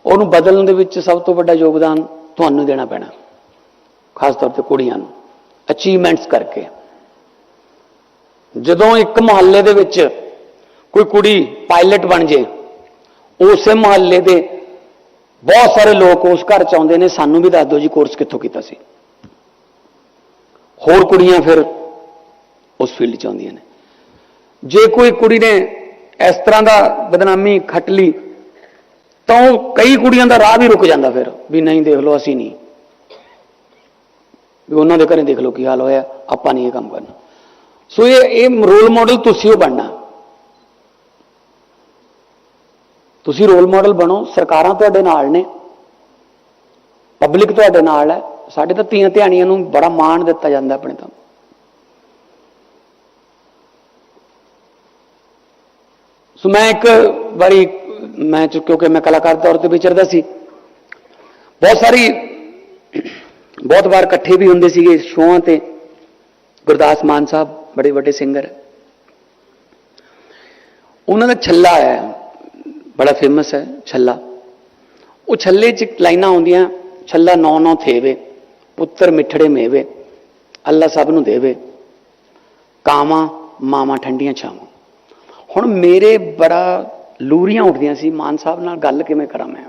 Speaker 1: ਉਹਨੂੰ ਬਦਲਣ ਦੇ ਵਿੱਚ ਸਭ ਤੋਂ ਵੱਡਾ ਯੋਗਦਾਨ ਤੁਹਾਨੂੰ ਦੇਣਾ ਪੈਣਾ। ਖਾਸ ਤੌਰ ਤੇ ਕੁੜੀਆਂ ਨੂੰ। ਅਚੀਵਮੈਂਟਸ ਕਰਕੇ। ਜਦੋਂ ਇੱਕ ਮੁਹੱਲੇ ਦੇ ਵਿੱਚ ਕੋਈ ਕੁੜੀ ਪਾਇਲਟ ਬਣ ਜੇ, ਉਸੇ ਮੁਹੱਲੇ ਦੇ ਬਹੁਤ ਸਾਰੇ ਲੋਕ ਉਸ ਘਰ ਚ ਆਉਂਦੇ ਨੇ। ਸਾਨੂੰ ਵੀ ਦੱਸ ਦਿਓ ਜੀ ਕੋਰਸ ਕਿੱਥੋਂ ਕੀਤਾ ਸੀ। ਹੋਰ ਕੁੜੀਆਂ ਫਿਰ ਉਸ ਫੀਲਡ ਚ ਆਉਂਦੀਆਂ ਨੇ। ਜੇ ਕੋਈ ਕੁੜੀ ਨੇ ਇਸ ਤਰ੍ਹਾਂ ਦਾ ਬਦਨਾਮੀ ਖੱਟ ਲਈ ਤਾਂ ਉਹ ਕਈ ਕੁੜੀਆਂ ਦਾ ਰਾਹ ਵੀ ਰੁਕ ਜਾਂਦਾ ਫਿਰ, ਵੀ ਨਹੀਂ ਦੇਖ ਲਓ, ਅਸੀਂ ਨਹੀਂ। ਵੀ ਉਹਨਾਂ ਦੇ ਘਰੇ ਦੇਖ ਲਓ ਕੀ ਹਾਲ ਹੋਇਆ, ਆਪਾਂ ਨਹੀਂ ਇਹ ਕੰਮ ਕਰਨਾ। ਸੋ ਇਹ ਇਹ ਰੋਲ ਮਾਡਲ ਤੁਸੀਂ ਉਹ ਬਣਨਾ। ਤੁਸੀਂ ਰੋਲ ਮਾਡਲ ਬਣੋ, ਸਰਕਾਰਾਂ ਤੁਹਾਡੇ ਨਾਲ ਨੇ ਪਬਲਿਕ ਤੁਹਾਡੇ ਨਾਲ ਹੈ, ਸਾਡੇ ਤਾਂ ਧੀਆਂ ਧਿਆਣੀਆਂ ਨੂੰ ਬੜਾ ਮਾਣ ਦਿੱਤਾ ਜਾਂਦਾ ਆਪਣੇ ਤਾਂ। ਸੋ ਮੈਂ ਇੱਕ ਵਾਰੀ, ਮੈਂ ਚ- ਕਿਉਂਕਿ ਮੈਂ ਕਲਾਕਾਰ ਤੌਰ ਤੇ ਵਿਚਰਦਾ ਸੀ, ਬਹੁਤ ਸਾਰੀ, ਬਹੁਤ ਵਾਰ ਇਕੱਠੇ ਵੀ ਹੁੰਦੇ ਸੀਗੇ ਸ਼ੋਆਂ ਤੇ। ਗੁਰਦਾਸ ਮਾਨ ਸਾਹਿਬ ਬੜੇ ਵੱਡੇ ਸਿੰਗਰ ਉਹਨਾਂ ਦਾ ਛੱਲਾ ਹੈ, ਬੜਾ ਫੇਮਸ ਹੈ, ਛੱਲਾ। ਉਹ ਛੱਲੇ 'ਚ ਲਾਈਨਾਂ ਆਉਂਦੀਆਂ, ਛੱਲਾ ਨੌ ਨੌ ਥੇਵੇ, ਪੁੱਤਰ ਮਿੱਠੜੇ ਮੇਵੇ, ਅੱਲਾ ਸਭ ਨੂੰ ਦੇਵੇ। ਕਾਵਾਂ, ਮਾਵਾਂ ਠੰਡੀਆਂ ਛਾਵਾਂ। ਹੁਣ ਮੇਰੇ ਬੜਾ ਲੂਰੀਆਂ ਉੱਠਦੀਆਂ ਸੀ, ਮਾਨ ਸਾਹਿਬ ਨਾਲ ਗੱਲ ਕਿਵੇਂ ਕਰਾਂ ਮੈਂ?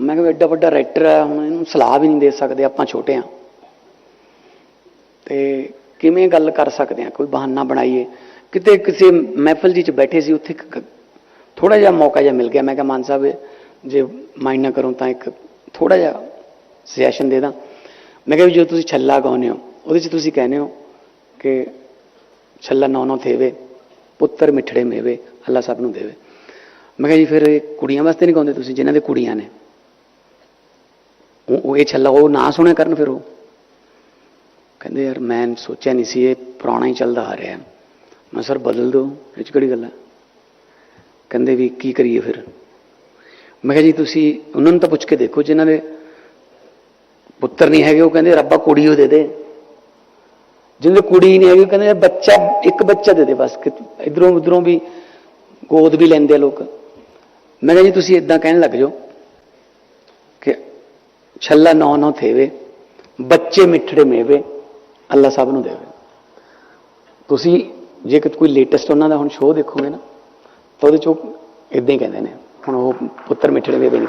Speaker 1: ਮੈਂ ਕਿਹਾ ਐਡਾ ਵੱਡਾ ਰਾਈਟਰ ਆ, ਹੁਣ ਇਹਨੂੰ ਸਲਾਹ ਵੀ ਨਹੀਂ ਦੇ ਸਕਦੇ, ਆਪਾਂ ਛੋਟੇ ਆ। ਤੇ ਕਿਵੇਂ ਗੱਲ ਕਰ ਸਕਦੇ ਆ? ਕੋਈ ਬਹਾਨਾ ਬਣਾਈਏ। ਕਿਤੇ ਕਿਸੇ ਮਹਿਫਲ ਜੀ ਚ ਬੈਠੇ ਸੀ, ਉੱਥੇ ਥੋੜਾ ਜਿਹਾ ਮੌਕਾ ਜਿਹਾ ਮਿਲ ਗਿਆ। ਮੈਂ ਕਿਹਾ, ਮਾਨ ਸਾਹਿਬ, ਜੇ ਮਾਈਂਡ ਨਾ ਕਰੋ ਤਾਂ ਇੱਕ ਥੋੜਾ ਜਿਹਾ ਸੁਜੈਸ਼ਨ ਦੇ ਦਾਂ। ਮੈਂ ਕਿਹਾ ਵੀ ਜੋ ਤੁਸੀਂ ਛੱਲਾ ਗਾਉਂਦੇ ਹੋ, ਉਹਦੇ ਚ ਤੁਸੀਂ ਕਹਿੰਦੇ ਹੋ ਕਿ ਛੱਲਾ ਨੌ ਨੌ ਥੇਵੇ। ਪੁੱਤਰ ਮਿੱਠੜੇ ਮੇਵੇ, ਅੱਲਾ ਸਭ ਨੂੰ ਦੇਵੇ। ਮੈਂ ਕਿਹਾ ਜੀ, ਫਿਰ ਕੁੜੀਆਂ ਵਾਸਤੇ ਨਹੀਂ ਗਾਉਂਦੇ ਤੁਸੀਂ, ਜਿਨ੍ਹਾਂ ਦੇ ਕੁੜੀਆਂ ਨੇ? ਉਹ ਇਹ ਛੱਲਾ, ਉਹ ਨਾ ਸੁਣਿਆ ਕਰਨ ਫਿਰ ਉਹ? ਕਹਿੰਦੇ, ਯਾਰ ਮੈਂ ਸੋਚਿਆ ਨਹੀਂ ਸੀ, ਇਹ ਪੁਰਾਣਾ ਹੀ ਚੱਲਦਾ ਆ ਰਿਹਾ ਮੈਂ ਸਰ, ਬਦਲ ਦਿਓ, ਇਹ 'ਚ ਕਿਹੜੀ ਗੱਲ ਹੈ? ਕਹਿੰਦੇ ਵੀ, ਕੀ ਕਰੀਏ ਫਿਰ? ਮੈਂ ਕਿਹਾ ਜੀ, ਤੁਸੀਂ ਉਹਨਾਂ ਨੂੰ ਤਾਂ ਪੁੱਛ ਕੇ ਦੇਖੋ, ਜਿਨ੍ਹਾਂ ਦੇ ਪੁੱਤਰ ਨਹੀਂ ਹੈਗੇ, ਉਹ ਕਹਿੰਦੇ, ਰੱਬਾ ਕੁੜੀ ਉਹ ਦੇ ਦੇ। ਜਿੰਦੇ ਕੁੜੀ ਨਹੀਂ ਹੈਗੀ, ਕਹਿੰਦੇ ਬੱਚਾ, ਇੱਕ ਬੱਚਾ ਦੇ ਦੇ ਬਸ ਇਧਰੋਂ ਉਧਰੋਂ ਵੀ ਗੋਦ ਵੀ ਲੈਂਦੇ ਆ ਲੋਕ। ਮੈਂ ਕਿਹਾ ਜੀ, ਤੁਸੀਂ ਇਦਾਂ ਕਹਿਣ ਲੱਗ ਜਾਓ ਕਿ ਛੱਲਾ ਨੌ ਨੌ ਥੇਵੇ, ਬੱਚੇ ਮਿੱਠੜੇ ਮੇਵੇ, ਅੱਲਾ ਸਭ ਨੂੰ ਦੇਵੇ। ਤੁਸੀਂ ਜੇ ਕੋਈ ਲੇਟੈਸਟ ਉਹਨਾਂ ਦਾ ਹੁਣ ਸ਼ੋਅ ਦੇਖੋਗੇ ਨਾ, ਤਾਂ ਉਹਦੇ ਚੋਂ ਇਦਾਂ ਹੀ ਕਹਿੰਦੇ ਨੇ, ਹੁਣ ਉਹ ਪੁੱਤਰ ਮਿੱਠੜੇ ਮੇਵੇ ਨਹੀਂ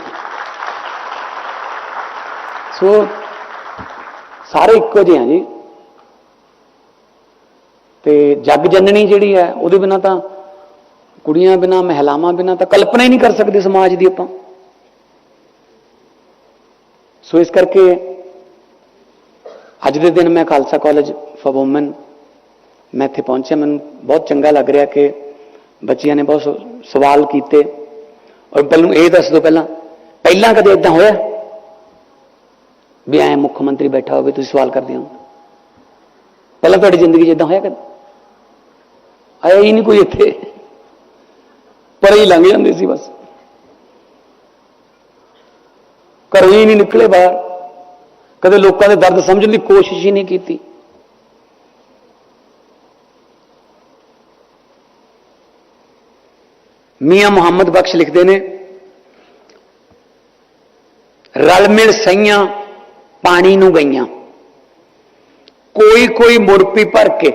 Speaker 1: ਸੋ ਸਾਰੇ ਇੱਕੋ ਜਿਹੇ ਆ ਜੀ। ਤੇ ਜੱਗ ਜਨਣੀ ਜਿਹੜੀ ਹੈ, ਉਹਦੇ ਬਿਨਾ ਤਾਂ ਕੁੜੀਆਂ ਬਿਨਾ, ਮਹਿਲਾਵਾਂ ਬਿਨਾ ਤਾਂ ਕਲਪਨਾ ਹੀ ਨਹੀਂ ਕਰ ਸਕਦੇ ਸਮਾਜ ਦੀ ਆਪਾਂ। ਸੋ ਇਸ ਕਰਕੇ ਅੱਜ ਦੇ ਦਿਨ ਮੈਂ ਖਾਲਸਾ ਕਾਲਜ ਫॉर ਔਮਨ ਮੈਂ ਇੱਥੇ ਪਹੁੰਚਿਆ। ਮੈਨੂੰ ਬਹੁਤ ਚੰਗਾ ਲੱਗ ਰਿਹਾ ਕਿ ਬੱਚਿਆਂ ਨੇ ਬਹੁਤ ਸ- ਸਵਾਲ ਕੀਤੇ। ਔਰ ਪਹਿਲਾਂ ਇਹ ਦੱਸ ਦਿਓ ਪਹਿਲਾਂ ਪਹਿਲਾਂ ਕਦੇ ਇਦਾਂ ਹੋਇਆ? ਵੀ ਐ ਮੁੱਖ ਮੰਤਰੀ ਬੈਠਾ ਹੋਵੇ, ਤੁਸੀਂ ਸਵਾਲ ਕਰਦੇ ਹੋ। ਪਹਿਲਾਂ ਤੁਹਾਡੀ ਜ਼ਿੰਦਗੀ 'ਚ ਇਦਾਂ ਹੋਇਆ ਕਦੇ? ਆਇਆ ਹੀ ਨਹੀਂ ਕੋਈ ਇੱਥੇ ਪਰ ਹੀ ਲੰਘ ਜਾਂਦੇ ਸੀ ਬਸ ਘਰੋਂ ਹੀ ਨਹੀਂ ਨਿਕਲੇ ਬਾਹਰ ਕਦੇ ਲੋਕਾਂ ਦੇ ਦਰਦ ਸਮਝਣ ਦੀ ਕੋਸ਼ਿਸ਼ ਹੀ ਨਹੀਂ ਕੀਤੀ ਮੀਆਂ ਮੁਹੰਮਦ ਬਖਸ਼ ਲਿਖਦੇ ਨੇ ਰਲ ਮਿਲ ਸਈਆਂ ਪਾਣੀ ਨੂੰ ਗਈਆਂ ਕੋਈ ਕੋਈ ਮੁਰਪੀ ਭਰ ਕੇ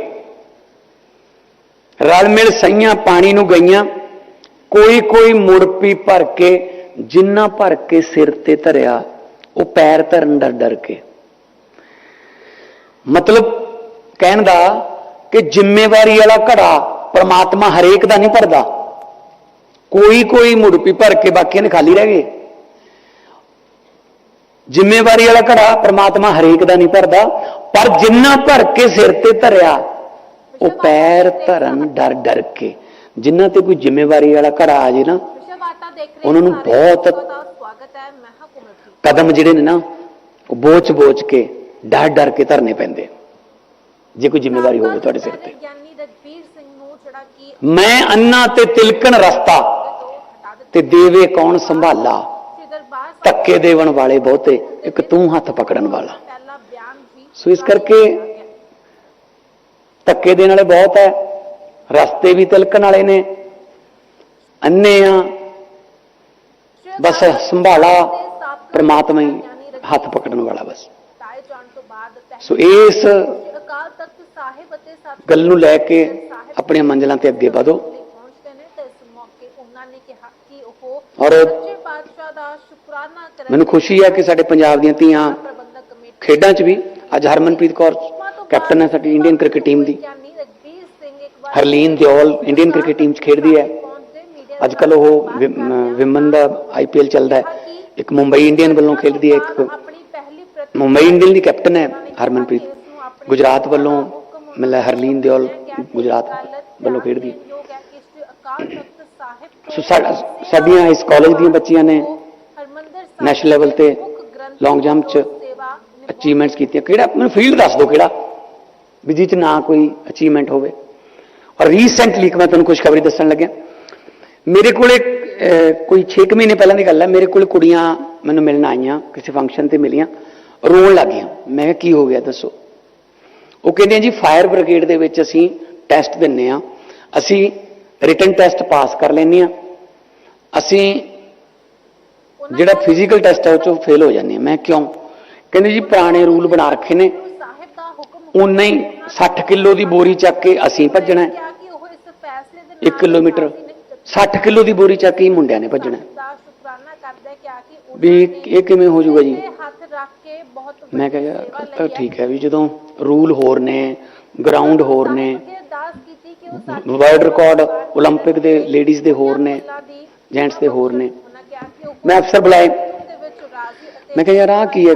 Speaker 1: ਰਲ ਮਿਲ ਸਈਆਂ ਪਾਣੀ ਨੂੰ ਗਈਆਂ, ਕੋਈ ਕੋਈ ਮੁਰਪੀ ਭਰ ਕੇ, ਜਿੰਨਾ ਭਰ ਕੇ ਸਿਰ ਤੇ ਧਰਿਆ, ਉਹ ਪੈਰ ਧਰਨ ਡਰ ਡਰ ਕੇ। ਮਤਲਬ ਕਹਿਣ ਦਾ ਕਿ ਜ਼ਿੰਮੇਵਾਰੀ ਵਾਲਾ ਘੜਾ ਪ੍ਰਮਾਤਮਾ ਹਰੇਕ ਦਾ ਨਹੀਂ ਭਰਦਾ। ਕੋਈ ਕੋਈ ਮੁਰਪੀ ਭਰ ਕੇ ਬਾਕੀਆਂ ਨੇ ਖਾਲੀ ਰਹਿ ਗਏ। ਜ਼ਿੰਮੇਵਾਰੀ ਵਾਲਾ ਘੜਾ ਪ੍ਰਮਾਤਮਾ ਹਰੇਕ ਦਾ ਨਹੀਂ ਭਰਦਾ, ਪਰ ਜਿੰਨਾ ਭਰ ਕੇ ਸਿਰ ਤੇ ਧਰਿਆ ਉਹ ਪੈਰ ਧਰਨ ਡਰ ਡਰ ਕੇ। ਜਿੰਨਾ ਤੇ ਕੋਈ ਜ਼ਿੰਮੇਵਾਰੀ ਵਾਲਾ ਘੜਾ ਆ ਜੇ ਨਾ, ਉਹਨਾਂ ਨੂੰ ਬਹੁਤ- ਕਦਮ ਜਿਹੜੇ ਨੇ ਨਾ, ਉਹ ਬੋਚ ਬੋਚ ਕੇ, ਡਰ ਡਰ ਕੇ ਧਰਨੇ ਪੈਂਦੇ ਜੇ ਕੋਈ ਜ਼ਿੰਮੇਵਾਰੀ ਹੋਵੇ ਤੁਹਾਡੇ ਸਿਰ ਤੇ। ਮੈਂ ਅੰਨਾ ਤੇ ਤਿਲਕਣ ਰਸਤਾ,
Speaker 2: ਤੇ
Speaker 1: ਦੇਵੇ ਕੌਣ ਸੰਭਾਲਾ? ਧੱਕੇ ਦੇਵਣ ਵਾਲੇ ਬਹੁਤੇ, ਇੱਕ ਤੂੰ ਹੱਥ ਪਕੜਨ ਵਾਲਾ। ਸੋ ਇਸ ਕਰਕੇ ਧੱਕੇ ਦੇਣ ਵਾਲੇ ਬਹੁਤ ਹੈ ਰਸਤੇ ਵੀ ਤਿਲਕਣ ਵਾਲੇ ਨੇ। ਅੰਨੇ ਆ। ਬਸ ਸੰਭਾਲਾ ਪ੍ਰਮਾਤਮਾ ਹੀ ਹੱਥ ਪਕੜਨ ਵਾਲਾ ਬਸ। ਸੋ ਇਸ ਗੱਲ ਨੂੰ ਲੈ ਕੇ ਆਪਣੀਆਂ ਮੰਜ਼ਲਾਂ ਤੇ ਅੱਗੇ ਵਧੋ। ਔਰ ਮੈਨੂੰ ਖੁਸ਼ੀ ਹੈ ਕਿ ਸਾਡੇ ਪੰਜਾਬ ਦੀਆਂ ਧੀਆਂ ਖੇਡਾਂ 'ਚ ਵੀ ਅੱਜ ਹਰਮਨਪ੍ਰੀਤ ਕੌਰ ਕੈਪਟਨ ਹੈ ਸਾਡੀ ਇੰਡੀਅਨ ਕ੍ਰਿਕਟ ਟੀਮ ਦੀ। Harleen Deol Indian cricket team 'ਚ ਖੇਡਦੀ ਹੈ। ਅੱਜ ਕੱਲ ਉਹ ਵਿਮਨ ਦਾ ਆਈਪੀਐਲ ਚੱਲਦਾ ਹੈ। ਇੱਕ ਮੁੰਬਈ ਇੰਡੀਅਨ ਵੱਲੋਂ ਖੇਡਦੀ ਹੈ, ਇੱਕ ਮੁੰਬਈ ਇੰਡੀਅਨ ਦੀ ਕੈਪਟਨ ਹੈ ਹਰਮਨਪ੍ਰੀਤ। ਗੁਜਰਾਤ ਵੱਲੋਂ ਮਿਲਾ ਹਰਲੀਨ ਦਿਓਲ, ਗੁਜਰਾਤ ਵੱਲੋਂ ਖੇਡਦੀ ਸੋ ਸਾਡੀਆਂ ਇਸ ਕਾਲਜ ਦੀਆਂ ਬੱਚੀਆਂ ਨੇ ਨੈਸ਼ਨਲ ਲੈਵਲ ਤੇ ਲੌਂਗ ਜੰਪ 'ਚ ਅਚੀਵਮੈਂਟਸ ਕੀਤੀਆਂ। ਕਿਹੜਾ ਮੈਨੂੰ ਫੀਲਡ ਦੱਸ ਦਿਓ ਕਿਹੜਾ? ਵੀ ਜਿਹ 'ਚ ਨਾ ਕੋਈ ਅਚੀਵਮੈਂਟ ਹੋਵੇ। ਔਰ ਰੀਸੈਂਟਲੀ ਮੈਂ ਤੁਹਾਨੂੰ ਖੁਸ਼ਖਬਰੀ ਦੱਸਣ ਲੱਗਿਆ। ਮੇਰੇ ਕੋਲੇ ਅਹ, ਕੋਈ 6 ਮਹੀਨੇ ਪਹਿਲਾਂ ਦੀ ਗੱਲ ਹੈ। ਮੇਰੇ ਕੋਲ ਕੁੜੀਆਂ ਮੈਨੂੰ ਮਿਲਣ ਆਈਆਂ ਕਿਸੇ ਫੰਕਸ਼ਨ ਤੇ ਮਿਲੀਆਂ ਰੋਣ ਲੱਗੀਆਂ। ਮੈਂ ਕਿਹਾ ਕੀ ਹੋ ਗਿਆ? ਦੱਸੋ। ਉਹ ਕਹਿੰਦੇ ਜੀ ਫਾਇਰ ਬ੍ਰਿਗੇਡ ਦੇ ਵਿੱਚ ਅਸੀਂ ਟੈਸਟ ਦਿੰਨੇ ਆ। ਅਸੀਂ ਰਿਟਨ ਟੈਸਟ ਪਾਸ ਕਰ ਲੈਂਦੇ ਆ। ਅਸੀਂ ਜਿਹੜਾ ਫਿਜ਼ੀਕਲ ਟੈਸਟ ਹੈ ਉਹ ਚੋਂ ਫੇਲ ਹੋ ਜਾਂਦੇ ਆ। ਮੈਂ ਕਿਉਂ? ਕਹਿੰਦੇ ਜੀ ਪੁਰਾਣੇ ਰੂਲ ਬਣਾ ਰੱਖੇ ਨੇ। ਉਨਾ ਹੀ 60 ਕਿਲੋ ਦੀ ਬੋਰੀ ਚੱਕ ਕੇ ਅਸੀਂ ਭੱਜਣਾ ਹੈ
Speaker 2: ਕਿਹਾ ਕਿ ਉਹ ਇਸ ਫੈਸਲੇ ਦੇ
Speaker 1: 1 ਕਿਲੋਮੀਟਰ 60 ਕਿਲੋ ਦੀ ਬੋਰੀ ਚੱਕ ਕੇ ਹੀ ਮੁੰਡਿਆਂ ਨੇ ਭੱਜਣਾ ਹੈ।
Speaker 2: ਦਾ ਸ਼ੁਕਰਾਨਾ ਕਰਦਾ ਹੈ ਕਿਹਾ ਕਿ ਉਹਨਾਂ
Speaker 1: ਵੀ
Speaker 2: ਨੇ
Speaker 1: ਇਹ ਕਿਵੇਂ ਹੋ ਜਾਊਗਾ ਜੀ
Speaker 2: ਤੇ ਹੱਥ ਰੱਖ ਕੇ ਬਹੁਤ
Speaker 1: ਮੈਂ ਕਿਹਾ
Speaker 2: ਵੱਡੀ
Speaker 1: ਯਾਰ
Speaker 2: ਸੇਵਾ
Speaker 1: ਗੱਲ ਤਾਂ
Speaker 2: ਲਈ ਹੈ।
Speaker 1: ਠੀਕ ਹੈ ਵੀ ਜਦੋਂ ਰੂਲ ਹੋਰ ਨੇ ਗਰਾਊਂਡ ਹੋਰ ਨੇ
Speaker 2: ਅੱਗੇ ਅਰਦਾਸ ਕੀਤੀ ਕਿ ਉਹ ਸਾਡੀ
Speaker 1: ਵਰਲਡ ਰਿਕਾਰਡ 올림픽 ਦੇ ਲੇਡੀਜ਼ ਦੇ ਹੋਰ ਨੇ
Speaker 2: ਮਹਿਲਾ ਦੀ
Speaker 1: ਜੈਂਟਸ ਦੇ ਹੋਰ ਨੇ
Speaker 2: ਉਹਨਾਂ ਕਿਹਾ ਕਿ ਉਹ
Speaker 1: ਮੈਂ ਅਫਸਰ ਬੁਲਾਏ
Speaker 2: ਦੇ ਵਿੱਚ ਰਾਜ਼ੀ ਅਤੇ
Speaker 1: ਮੈਂ ਕਿਹਾ ਯਾਰ ਆਹ ਕੀ ਹੈ